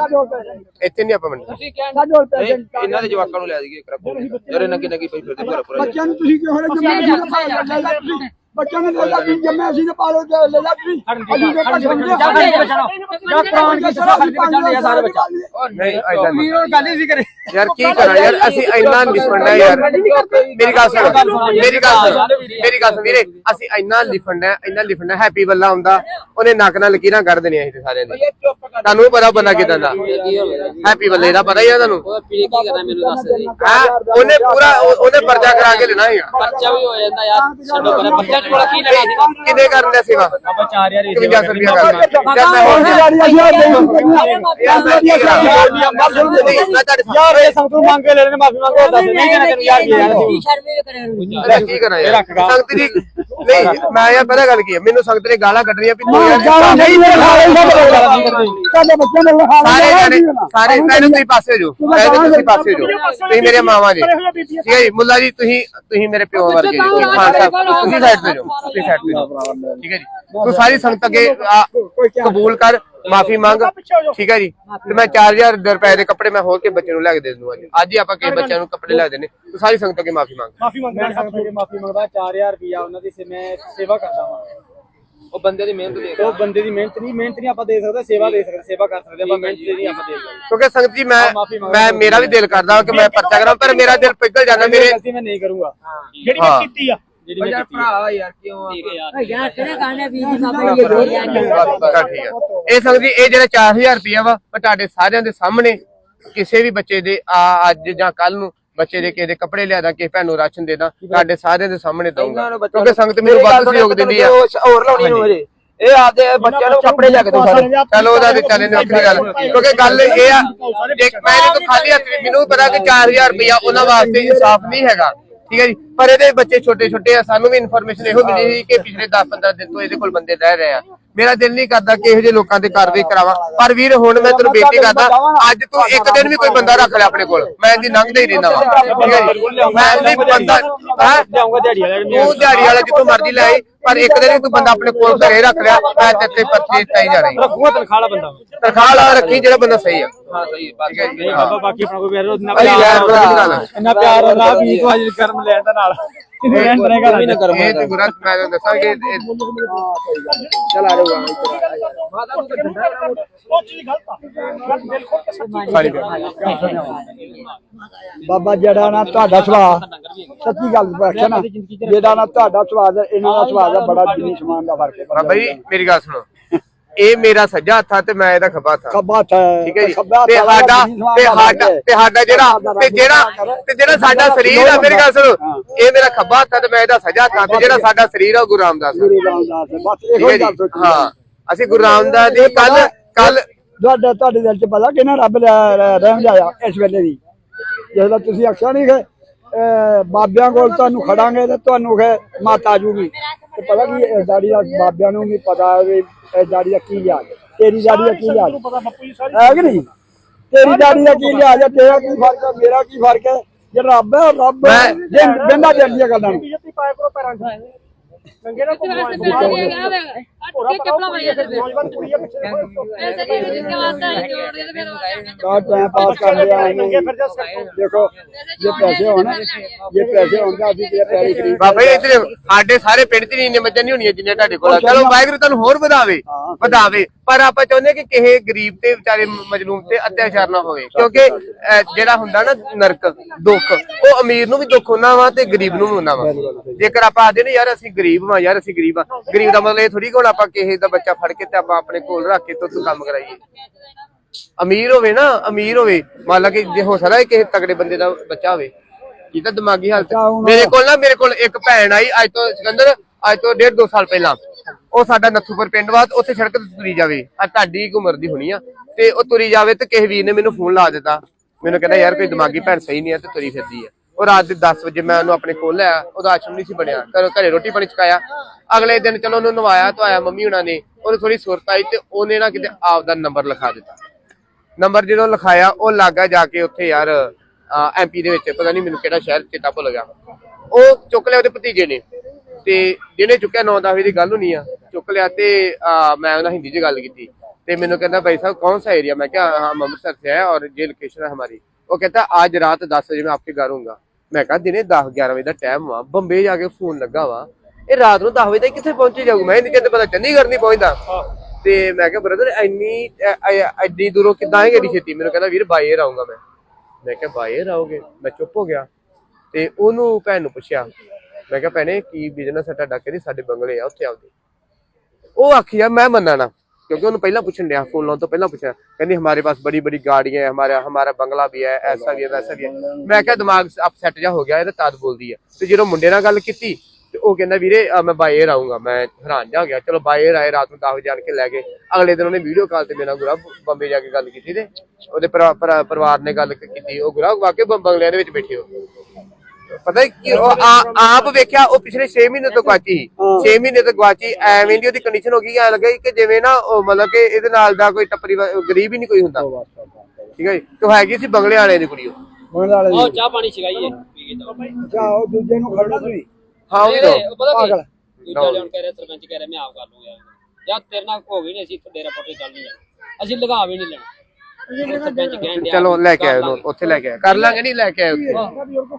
ਇੱਥੇ ਨਹੀਂ ਆਪਾਂ ਮੰਨਦੇ ਤੁਸੀਂ ਨਹੀਂ ਇਹਨਾਂ ਦੇ ਜਵਾਕਾਂ ਨੂੰ ਲੈ ਜਾਈਏ ਇੱਕ ਰੱਖੋ ਯਾਰ ਇਹਨਾਂ ਕੀ ਨਗੀ ਪਈ ਫਿਰਦੇ ਘਰ ਪੂਰਾ ਬੱਚਿਆਂ ਨੂੰ ਤੁਸੀਂ ਕਿਉਂ ਹਰੇ ਜੰਮੇ? ਤਾਂ ਬੱਚਿਆਂ ਨੂੰ ਲੈ ਲੈ ਤੁਸੀਂ ਜੰਮੇ ਅਸੀਂ ਤਾਂ ਪਾਲੋ ਤੇ ਲੈ ਲੈ ਤੁਸੀਂ ਅਸੀਂ ਦੇ ਘਰ ਸਮਝੇ ਜਾ ਜਾ ਪ੍ਰਾਣ ਕੀ ਕੇ ਬਚਾਉਂਦੇ ਆ ਸਾਰੇ ਬੱਚੇ। ਨਹੀਂ ਐਦਾਂ ਨਹੀਂ। ਵੀਰੋ ਗੱਲ ਹੀ ਸੀ ਕਰੇ। ਯਾਰ ਕੀ ਕਰਾਂ? ਯਾਰ ਅਸੀਂ ਇੰਨਾ ਲਿਫੜਨਾ ਯਾਰ। ਮੇਰੀ ਗੱਲ ਸੁਣ। ਮੇਰੀ ਗੱਲ ਸੁਣ। ਮੇਰੀ ਗੱਲ ਸੁਣ। ਵੀਰੇ। ਅਸੀਂ ਇੰਨਾ ਲਿਫੜਨਾ ਇੰਨਾ ਲਿਫੜਨਾ ਹੈਪੀ ਬੱਲਾ ਹੁੰਦਾ। ਉਹਨੇ ਨੱਕ ਨਾਲ ਲਕੀਰਾਂ ਕਰ ਦੇਣੀਆਂ ਸੀ ਸਾਰਿਆਂ ਦੀ ਤੁਹਾਨੂੰ ਵੀ ਪਤਾ ਬੰਦਾ ਕਿਦਾਂ ਦਾ। ਕੀ ਹੋ ਹੈਪੀ ਬੱਲੇ ਦਾ ਪਤਾ ਹੀ ਆ ਤੁਹਾਨੂੰ? ਉਹ ਪੀ ਕੀ ਕਰਨਾ ਮੈਨੂੰ ਦੱਸ ਦੇ। ਹਾਂ? ਉਹਨੇ ਪੂਰਾ ਉਹ- ਉਹਨੇ ਪਰਚਾ ਕਰਾ ਕੇ ਲੈਣਾ ਹੈਗਾ ਖਰਚਾ ਵੀ ਹੋ ਜਾਂਦਾ ਯਾਰ। ਛੱਡੋ ਪਰ ਕਿੰਨੇ ਕਰਨ ਦਾ ਸੇਵਾ ਆਪਾਂ 4000 ਹੀ 50 ਰੁਪਇਆ ਕਰਨਾ ਯਾਰ ਮੈਂ ਹੁਣ ਗਾੜੀ ਅਸੀਂ ਆ ਯਾਰ ਮੈਂ ਕੀ ਕਰਾਂ ਨਹੀਂ, ਮੈਂ ਤੁਹਾਡੇ ਯਾਰ ਇਹ ਸੰਤੂ ਮੰਗ ਕੇ ਲੈ ਲੈਣੇ ਮਾਫੀ ਮੰਗੋ ਦੱਸ ਨਹੀਂ ਕਹਿਣਾ ਤੈਨੂੰ ਯਾਰ ਕੀ ਯਾਰ ਮੈਂ ਕੀ ਕਰਾਂ ਯਾਰ? ਸੰਗਤ ਦੀ ਨਹੀਂ ਮੈਂ ਯਾਰ ਪਤਾ ਗੱਲ ਕੀ ਹੈ? ਮੈਨੂੰ ਸੰਗਤ ਨੇ ਗਾਲਾਂ ਕੱਢਣੀਆਂ ਵੀ ਗਾਲਾਂ ਨਹੀਂ ਸਾਡੇ ਨੂੰ ਸਾਰੇ ਸਾਰੇ ਮੈਨੂੰ ਤੁਸੀਂ ਪਾਸੇ ਜੋ ਤੁਸੀਂ ਪਾਸੇ ਜੋ ਤੁਸੀਂ ਮੇਰੇ ਮਾਵਾ ਜੀ। ਠੀਕ ਹੈ ਜੀ? ਮੁੱਲਾ ਜੀ ਤੁਸੀਂ ਤੁਸੀਂ ਮੇਰੇ ਪਿਓ ਵਰਗੇ ਜੀ। ਤੁਸੀਂ ਖਾਨ ਸਾਹਿਬ ਤੁਸੀਂ ਸਾਈਡ ਤੇ ਜਾਓ ਆਪਣੀ ਸਾਈਡ ਤੇ ਜਾਓ। ਠੀਕ ਹੈ ਜੀ? ਤੂੰ ਸਾਰੀ ਸੰਗਤ ਅੱਗੇ ਆ, ਕਬੂਲ ਕਰ ਮਾਫੀ ਮੰਗ। ਠੀਕ ਹੈ ਜੀ? ਤੇ ਮੈਂ 4000 ਰੁਪਏ ਦੇ ਕੱਪੜੇ ਮੈਂ ਹੋਰ ਕੇ ਬੱਚੇ ਨੂੰ ਲੈ ਕੇ ਦੇ ਦੂੰਗਾ ਅੱਜ ਅੱਜ ਹੀ ਆਪਾਂ ਕਿਸੇ ਬੱਚਿਆਂ ਨੂੰ ਕੱਪੜੇ ਲੈ ਦੇਣੇ ਤੂੰ ਸਾਰੀ ਸੰਗਤ ਅੱਗੇ ਮਾਫੀ ਮੰਗ। ਮਾਫੀ ਮੈਂ ਸੰਗਤ ਦੇ ਮਾਫੀ ਮੰਗਦਾ। 4000 ਰੁਪਿਆ ਉਹਨਾਂ ਦੀ ਸੇ ਮੈਂ ਸੇਵਾ ਕਰਦਾ ਹਾਂ ਉਹ ਬੰਦੇ ਦੀ ਮਿਹਨਤ ਦੇ ਉਹ ਬੰਦੇ ਦੀ ਮਿਹਨਤ ਨਹੀਂ ਮਿਹਨਤ ਨਹੀਂ ਆਪਾਂ ਦੇ ਸਕਦੇ ਸੇਵਾ ਦੇ ਸਕਦੇ ਸੇਵਾ ਕਰ ਸਕਦੇ ਆਪਾਂ ਮਿਹਨਤ ਨਹੀਂ ਆਪਾਂ ਦੇ ਸਕਦੇ। ਕਿਉਂਕਿ ਸੰਗਤ ਜੀ ਮੈਂ ਮੈਂ ਮੇਰਾ ਵੀ ਦਿਲ ਕਰਦਾ ਕਿ ਮੈਂ ਪਰਚਾ ਕਰਾਂ ਪਰ ਮੇਰਾ ਦਿਲ ਪਿਘਲ ਜਾਂਦਾ ਮੇਰੇ ਗਲਤੀ ਮੈਂ ਨਹੀਂ ਕਰੂੰਗਾ। ਜਿਹੜੀ ਮੈਂ ਕੀਤੀ ਆ। ਜਿਹੜੀ ਮੈਂ ਕੀਤੀ ਹੈ। ਭਰਾ ਯਾਰ ਕਿਉਂ ਆ? ਯਾਰ। ਕਿਹੜੇ ਗਾਣੇ ਵੀ ਜੀ ਬਾਬਾ ਇਹ ਦੋ ਬਸ ਠੀਕ ਹੈ। ਇਹ ਸੰਗਤ ਜੀ ਇਹ ਜਿਹੜਾ 4000 ਰੁਪਇਆ ਵਾ ਉਹ ਤੁਹਾਡੇ ਸਾਰਿਆਂ ਦੇ ਸਾਹਮਣੇ ਕਿਸੇ ਵੀ ਬੱਚੇ ਦੇ ਆ ਅੱਜ ਜਾਂ ਕੱਲ ਨੂੰ ਬੱਚੇ ਦੇ ਕਿਸੇ ਦੇ ਕੱਪੜੇ ਲਿਆਦਾ ਕਿਸੇ ਭੈਣ ਨੂੰ ਰਾਸ਼ਨ ਦੇਦਾ ਤੁਹਾਡੇ ਸਾਰਿਆਂ ਦੇ ਸਾਹਮਣੇ ਦਊਂਗਾ। ਕਿਉਂਕਿ ਸੰਗਤ ਮੈਨੂੰ ਵੱਧ ਸਹਿਯੋਗ ਦਿੰਦੀ ਆ। ਹੋਰ ਲਾਉਣੀ ਨੂੰ ਹਜੇ। ਇਹ ਆਪਦੇ ਬੱਚਿਆਂ ਨੂੰ ਕੱਪੜੇ ਲੈ ਕੇ ਦੋ ਸਾਰੇ। ਚਲੋ ਉਹਦਾ ਤੇ ਚੱਲੇ ਨੇ ਵੱਖਰੀ ਗੱਲ। ਕਿਉਂਕਿ ਗੱਲ ਇਹ ਆ ਜੇ ਮੈਂ ਇਹਦੇ ਤੋਂ ਖਾਲੀ ਹੱਥ ਮੈਨੂੰ ਪਤਾ ਕਿ 4000 ਰੁਪਇਆ ਉਹਨਾਂ ਵਾਸਤੇ ਇਨਸਾਫ ਨਹੀਂ ਹੈਗਾ। ਠੀਕ ਹੈ ਜੀ? ਪਰ ਇਹਦੇ ਬੱਚੇ ਛੋਟੇ ਛੋਟੇ ਆ ਸਾਨੂੰ ਵੀ ਇਨਫੋਰਮੇਸ਼ਨ ਇਹੋ ਮਿਲੀ ਸੀ ਕਿ ਪਿਛਲੇ 10-15 ਦਿਨ ਤੋਂ ਇਹਦੇ ਕੋਲ ਬੰਦੇ ਰਹਿ ਰਹੇ ਆ। ਮੇਰਾ ਦਿਲ ਨਹੀਂ ਕਰਦਾ ਕਿ ਇਹੋ ਜਿਹੇ ਲੋਕਾਂ ਤੇ ਕਾਰਵਾਈ ਕਰਾਵਾਂ। ਪਰ ਵੀਰ ਹੁਣ ਮੈਂ ਤੈਨੂੰ ਬੇਨਤੀ ਕਰਦਾ ਅੱਜ ਤੂੰ ਇੱਕ ਦਿਨ ਵੀ ਕੋਈ ਬੰਦਾ ਰੱਖ ਲੈ ਆਪਣੇ ਕੋਲ। ਮੈਂ ਇਹਦੀ ਲੰਘਦਾ ਹੀ ਰਹਿਣਾ ਵਾ। ਠੀਕ ਹੈ ਜੀ? ਮੈਂ ਨਹੀਂ ਬੰਦਾ ਹਾਂ? ਤੂੰ ਦਿਹਾੜੀ ਵਾਲਾ ਜਿੱਥੋਂ ਮਰਜ਼ੀ ਲੈ ਆਈ, ਪਰ ਇੱਕ ਦਿਨ ਤੂੰ ਬੰਦਾ ਆਪਣੇ ਕੋਲ ਘਰੇ ਰੱਖ ਲਿਆ ਮੈਂ ਤੇ ਤੇ ਪਰਚੇ ਤਾਈ ਜਾ ਰਹੀ ਰੱਖੂਗਾ ਤਨਖਾਹ ਵਾਲਾ ਬੰਦਾ ਤਨਖਾਹ ਵਾਲਾ ਰੱਖੀ ਜਿਹੜਾ ਬੰਦਾ ਸਹੀ ਆ। ਹਾਂ ਸਹੀ ਨਹੀਂ ਬਾਬਾ ਬਾਕੀ ਆਪਣਾ ਕੋਈ ਪਿਆਰ ਇੰਨਾ ਅਲੀ ਯਾਰ ਪਿਆਰ। ਇੰਨਾ ਪਿਆਰ ਹੁੰਦਾ ਵੀ ਤੋਂ ਅੱਜ ਕਰਮ ਲੈਣ ਦਾ ਨਾਲ। ਨਾ ਇਹ ਤੇ ਗੁਰਾਂ ਮੈਂ ਦੱਸਾਂਗੇ ਇਹ- ਚਲ ਆ ਜਾਊਗਾ ਉਹ ਚੀਜ਼ ਗਲਤ ਆ ਕੇ ਬਾਬਾ ਜਿਹੜਾ ਨਾ ਤੁਹਾਡਾ ਸੁਭਾਅ ਸੱਚੀ ਗੱਲ ਪੁੱਛਿਆ ਨਾ ਜਿਹੜਾ ਨਾ ਤੁਹਾਡਾ ਤੇ ਇਹਨਾਂ ਦਾ ਸੁਭਾਅ ਦਾ ਬੜਾ ਜਿੰਨੀ ਸਮਾਨ ਦਾ ਫ਼ਰਕ ਹੈ। ਬਾਬਾ ਜੀ ਮੇਰੀ ਗੱਲ ਸੁਣੋ। ਇਹ ਮੇਰਾ ਸੱਜਾ ਹੱਥ ਆ ਤੇ ਮੈਂ ਇਹਦਾ ਖੱਬਾ ਹੱਥ। ਆ ਖੱਬਾ ਹੱਥ ਠੀਕ ਹੈ ਜੀ? ਤੇ ਸਾਡਾ ਤੇ ਦਾ ਸਾਡਾ। ਤੇ ਸਾਡਾ ਜਿਹੜਾ ਤੇ ਜਿਹੜਾ ਤੇ ਜਿਹੜਾ ਸਾਡਾ ਸਰੀਰ ਆ ਮੇਰੀ ਗੱਲ ਸੁਣੋ। ਇਹ ਮੇਰਾ ਖੱਬਾ ਹੱਥ ਆ ਤੇ ਮੈਂ ਇਹਦਾ ਸੱਜਾ ਹੱਥ ਆ ਤੇ ਜਿਹੜਾ ਸਾਡਾ ਸਰੀਰ ਆ ਗੁਰੂ ਰਾਮਦਾਸ ਦਾ। ਗੁਰੂ ਰਾਮਦਾਸ। ਬਸ ਇਹੋ ਹੈ ਹੀ ਗੱਲ ਜੀ ਸੋਚੀ ਹਾਂ। ਅਸੀਂ ਗੁਰੂ ਰਾਮਦਾਸ ਦੀ ਕੱਲ ਕੱਲ ਤੁਹਾਡੇ ਤੁਹਾਡੇ ਦਿਲ ਚ ਪਤਾ ਕਿਹਨੇ ਰੱਬ ਰਹਿਮ ਜਾਇਆ ਇਸ ਵੇਲੇ ਵੀ। ਜਦੋਂ ਤੁਸੀਂ ਅਕਸਰ ਨਹੀਂ ਗਏ ਬਾਬਿਆਂ ਕੋਲ ਤੁਹਾਨੂੰ ਖੜਾਂਗੇ ਤੇ ਤੁਹਾਨੂੰ ਖੇ ਮਾਤਾ ਜੂਗੀ। ਤੇ ਪਤਾ ਕੀ ਇਹ ਦਾੜੀ ਦਾ ਬਾਬਿਆਂ ਨੂੰ ਵੀ ਪਤਾ ਵੀ ਇਹ ਦਾੜੀ ਦਾ ਕੀ ਹੈ, ਤੇਰੀ ਦਾੜੀ ਦਾ ਕੀ ਲਿਹਾਜ਼ ਹੈ। ਪਤਾ ਬਾਪੂ ਜੀ ਸਾਰੀ ਹੈ ਕਿ ਨਹੀਂ? ਤੇਰੀ ਦਾੜੀ ਦਾ ਕੀ ਲਿਹਾਜ਼ ਹੈ ਤੇਰਾ ਕੀ ਫ਼ਰਕ ਹੈ ਮੇਰਾ ਕੀ ਫ਼ਰਕ ਹੈ? ਜੇ ਰੱਬ ਹੈ ਰੱਬ ਮੈਂ- ਬੰਦਾ ਦਿਲ ਦੀਆਂ ਗੱਲਾਂ ਨੂੰ। ਬੀਜੇਪੀ ਪਾਏ ਕਰੋ ਪੈਰਾਂ 'ਚ ਨੰਗੇ ਨਾ ਘੁੰਮੋ ਪਾਈਆਂ ਤੇ ਨੌਜਵਾਨ ਕੁੜੀ ਆ ਪਿੱਛੇ ਦੇਖੋ ਐਸੇ ਨਹੀਂ ਜਿਸਕੇ ਵਾਸਤੇ ਹੀ ਜੋੜ ਦੇ ਤੇ ਫਿਰ ਹੋ ਜਾਣਾ ਕਾ ਟਾਈਮ ਪਾਸ ਕਰ ਲਿਆ ਇਹਨੂੰ ਫਿਰ ਦੇਖੋ। ਜੇ ਪੈਸੇ ਹੋਣ ਜੇ ਪੈਸੇ ਹੋਣ ਤਾਂ ਅਸੀਂ ਤੇਰੇ ਪੈਰੀ ਖਰੀਦ ਬਾਬਾ ਜੀ ਇੱਧਰ ਸਾਡੇ ਸਾਰੇ ਪਿੰਡ 'ਚ ਨਹੀਂ ਇੰਨੇ ਮੱਝਾਂ ਨਹੀਂ ਹੋਣੀਆਂ ਜਿੰਨੇ ਤੁਹਾਡੇ ਕੋਲ ਆ। ਚਲੋ ਵਾਹਿਗੁਰੂ ਤੁਹਾਨੂੰ ਹੋਰ ਵਧਾਵੇ ਵਧਾਵੇ। ਪਰ ਆਪਾਂ ਚਾਹੁੰਦੇ ਕਿ ਕਿਸੇ ਗਰੀਬ ਤੇ ਵਿਚਾਰੇ ਮਜਲੂਮ ਤੇ ਅਤਿਆਚਾਰ ਨਾ ਹੋਵੇ। ਕਿਉਂਕਿ ਜਿਹੜਾ ਹੁੰਦਾ ਨਾ ਨਰਕ ਦੁੱਖ ਉਹ ਅਮੀਰ ਨੂੰ ਵੀ ਦੁੱਖ ਹੁੰਦਾ ਵਾ ਤੇ ਗਰੀਬ ਨੂੰ ਵੀ ਹੁੰਦਾ ਵਾ। ਜੇਕਰ ਆਪਾਂ ਆਦੇ ਨੇ ਯਾਰ ਅਸੀਂ ਗਰੀਬ ਵਾਂ ਯਾਰ ਅਸੀਂ ਗਰੀਬ ਆ ਗਰੀਬ ਦਾ ਮਤਲਬ ਇਹ ਥੋੜੀ ਕਿ ਹੁਣ ਆਪਾਂ ਕਿਸੇ ਦਾ ਬੱਚਾ ਫੜ ਕੇ ਤੇ ਆਪਾਂ ਆਪਣੇ ਕੋਲ ਰੱਖ ਕੇ ਤੋਂ ਕੰਮ ਕਰਾਈਏ। ਅਮੀਰ ਹੋਵੇ ਨਾ ਅਮੀਰ ਹੋਵੇ ਮੰਨ ਲਾ ਕਿ ਜੇ ਹੋ ਸਕਦਾ ਕਿਸੇ ਤਗੜੇ ਬੰਦੇ ਦਾ ਬੱਚਾ ਹੋਵੇ। ਤਾਂ ਦਿਮਾਗੀ ਹਾਲਤ ਮੇਰੇ ਕੋਲ ਨਾ ਮੇਰੇ ਕੋਲ ਇੱਕ ਭੈਣ ਆਈ ਅੱਜ ਤੋਂ ਸਿਕੰਦਰ ਅੱਜ ਤੋਂ ਡੇਢ ਦੋ ਸਾਲ ਪਹਿਲਾਂ। ਉਹ ਸਾਡਾ ਨੱਥੂਪੁਰ ਪਿੰਡ ਤੇ ਉੱਥੇ ਸੜਕ ਤੇ ਤੁਰੀ ਜਾਵੇ। ਆ ਤੁਹਾਡੀ ਉਮਰ ਦੀ ਹੋਣੀ ਆ। ਤੇ ਉਹ ਤੁਰੀ ਜਾਵੇ ਤੇ ਕਿਸੇ ਵੀਰ ਨੇ ਮੈਨੂੰ ਫੋਨ ਲਾ ਦਿੱਤਾ। ਮੈਨੂੰ ਕਹਿੰਦਾ ਯਾਰ ਕੋਈ ਦਿਮਾਗੀ ਭੈਣ ਸਹੀ ਨਹੀਂ ਆ ਤੇ ਤੁਰੀ ਫਿਰਦੀ ਆ। ਉਹ ਰਾਤ ਦੇ 10 ਵਜੇ ਮੈਂ ਉਹਨੂੰ ਆਪਣੇ ਕੋਲ ਲਿਆ ਉਹਦਾ ਆਸ਼ਰਮ ਨਹੀਂ ਸੀ ਬਣਿਆ ਘਰੋਂ ਘਰੇ ਰੋਟੀ ਪਾਣੀ ਚਕਾਇਆ ਅਗਲੇ ਦਿਨ ਚਲੋ ਉਹਨੂੰ ਨਵਾਇਆ ਧਵਾਇਆ ਮੰਮੀ ਹੁਣਾਂ ਨੇ ਉਹਨੂੰ ਥੋੜੀ ਸੁਰਤ ਆਈ ਤੇ ਉਹਨੇ ਨਾ ਕਿਤੇ ਆਪਦਾ ਨੰਬਰ ਲਿਖਾ ਦਿੱਤਾ ਨੰਬਰ ਜਦੋਂ ਲਿਖਾਇਆ ਉਹ ਲੱਗਾ ਜਾ ਕੇ ਉੱਥੇ ਯਾਰ ਐਮਪੀ ਦੇ ਵਿੱਚ ਪਤਾ ਨਹੀਂ ਮੈਨੂੰ ਕਿਹੜਾ ਸ਼ਹਿਰ ਚੇਤਾ ਭੁੱਲ ਗਿਆ ਉਹ ਚੁੱਕ ਲਿਆ ਉਹਦੇ ਭਤੀਜੇ ਨੇ ਤੇ ਜਿਹਨੇ ਚੁੱਕਿਆ 9-10 ਵਜੇ ਦੀ ਗੱਲ ਹੋਣੀ ਆ ਚੁੱਕ ਲਿਆ ਤੇ ਅਹ, ਮੈਂ ਉਹਨਾਂ ਹਿੰਦੀ 'ਚ ਗੱਲ ਕੀਤੀ ਤੇ ਮੈਨੂੰ ਕਹਿੰਦਾ ਭਾਈ साहब कौन सा एरिया मैं क्या हम अमृतसर से है और ये लोकेशन है हमारी वो कहता आज रात 10 ਵਜੇ ਮੈਂ आपके घर हूंगा ਮੈਂ ਕਹਾ ਦਿਨੇ 10 11 ਵਜੇ ਦਾ ਟਾਈਮ ਵਾ ਬੰਬੇ ਜਾ ਕੇ ਫੋਨ ਲੱਗਾ ਵਾ। ਇਹ ਰਾਤ ਨੂੰ 10 ਵਜੇ ਤੱਕ ਕਿੱਥੇ ਪਹੁੰਚੀ ਜਾਊ ਮੈਂ ਨਹੀਂ ਕਿਤੇ ਪਤਾ ਚੰਡੀਗੜ੍ਹ ਨਹੀਂ ਪਹੁੰਚਦਾ। ਤੇ ਮੈਂ ਕਿਹਾ ਬ੍ਰਦਰ ਇੰਨੀ ਐਡੀ ਦੂਰੋਂ ਕਿੱਦਾਂ ਆਏਗਾ ਦੀ ਛੇਤੀ? ਮੈਨੂੰ ਕਹਿੰਦਾ ਵੀਰ ਬਾਈ ਏਅਰ ਆਉਂਗਾ ਮੈਂ। ਮੈਂ ਕਿਹਾ ਬਾਈ ਏਅਰ ਆਓਗੇ? ਮੈਂ ਚੁੱਪ ਹੋ ਗਿਆ। ਤੇ ਉਹਨੂੰ ਭੈਣ ਨੂੰ ਪੁੱਛਿਆ ਮੈਂ ਕਿਹਾ ਭੈਣੇ ਕੀ ਬਿਜ਼ਨਸ ਹੈ ਤੁਹਾਡਾ ਕਹਿੰਦੀ ਸਾਡੇ ਬੰਗਲੇ ਆ ਉੱਥੇ ਆਉਂਦੇ ਉਹ ਆਖੀ ਆ ਮੈਂ ਮੰਨਣਾ। क्योंकि उन्होंने पहला पूछन दिया फोन लाउन तो पहला पूछा कहनी हमारे पास बड़ी बड़ी गाड़ियां हैं हमारा हमारा बंगला भी है ऐसा भी है वैसा भी है मैं क्या दिमाग अपसेट जा हो गया ਇਹ ਤਾਂ ਤਦ ਬੋਲਦੀ ਹੈ ਤੇ ਜਦੋਂ ਮੁੰਡੇ ਨਾਲ ਗੱਲ ਕੀਤੀ ਤੇ ਉਹ ਕਹਿੰਦਾ ਵੀਰੇ ਅਹ ਮੈਂ ਬਾਈ ਏਅਰ ਆਉਂਗਾ ਮੈਂ ਹੈਰਾਨ ਜਾ ਹੋ ਗਿਆ ਚਲੋ ਬਾਈ ਏਅਰ ਆਏ ਰਾਤ ਨੂੰ 10 ਵਜੇ ਆਣ ਕੇ ਲੈ ਗਏ ਅਗਲੇ ਦਿਨ ਉਹਨੇ ਵੀਡੀਓ ਕਾਲ ਤੇ ਮੇਰੇ ਨਾਲ ਗੁਰਾ ਬੰਬੇ ਜਾ ਕੇ ਗੱਲ ਕੀਤੀ ਤੇ ਉਹਦੇ ਪਰਿਵਾ- ਪਰਿਵਾ- ਪਰਿਵਾਰ ਨੇ ਗੱਲ ਕੀਤੀ ਉਹ ਗੁਰਾ ਵਾਕੇ ਬੰਗਲਿਆਂ ਦੇ ਵਿੱਚ ਬੈਠੇ ਹੋ ਪਤਾ ਹੈ ਕੀ ਉਹ ਆ- ਆਪ ਵੇਖਿਆ ਉਹ ਪਿਛਲੇ 6 ਮਹੀਨੇ ਤੋਂ ਗਵਾਚੀ। 6 ਮਹੀਨੇ ਤੋਂ ਗਵਾਚੀ ਐਵੇਂ ਦੀ ਉਹਦੀ ਕੰਡੀਸ਼ਨ ਹੋ ਗਈ ਐ ਲੱਗਾ ਕਿ ਜਿਵੇਂ ਨਾ ਉਹ ਮਤਲਬ ਕਿ ਇਹਦੇ ਨਾਲ ਦਾ ਕੋਈ ਟੱਪਰੀ ਵਾ- ਗਰੀਬ ਹੀ ਨਹੀਂ ਕੋਈ ਹੁੰਦਾ। ਠੀਕ ਹੈ ਜੀ? ਤੇ ਹੈਗੀ ਸੀ ਬੰਗਲੇ ਵਾਲੇ ਦੀ ਕੁੜੀ ਉਹ। ਬੰਗਲਾ ਵਾਲੇ ਆਓ ਚਾਹ ਪਾਣੀ ਛਕਾਈਏ ਪੀ ਕੇ ਜਾਓ ਚਾਹ ਉਹ ਦੂਜੇ ਨੂੰ ਖੜਨਾ ਤੁਸੀਂ? ਹਾਂ ਉਹ ਦੋ ਇਹ ਪਤਾ ਕੀ? ਪਾਗਲ। ਦੂਜਾ ਲਿਆਉਣ ਕਹਿ ਰਿਹਾ ਸਰਪੰਚ ਕਹਿ ਰਿਹਾ ਮੈਂ ਆਪ ਕਰ ਲੂੰਗਾ ਯਾਰ ਤੇਰੇ ਨਾਲ ਹੋ ਵੀ ਨਹੀਂ ਅਸੀਂ ਡੇਰਾ ਪੱਟੇ ਚੱਲ ਨਹੀਂ ਜਾਣਾ ਅਸੀਂ ਲਗਾ ਵੀ ਨਹੀਂ ਲੈਣਾ। ਸਰਪੰਚ ਕਹਿਣ ਡਿਆ ਚਲੋ ਲੈ ਕੇ ਆਇਓ। ਉੱਥੇ ਲੈ ਕੇ ਆਇਓ। ਕਰ ਲਾਂਗੇ ਨਹੀਂ ਲੈ ਕੇ ਆਇਓ ਉੱਥੇ।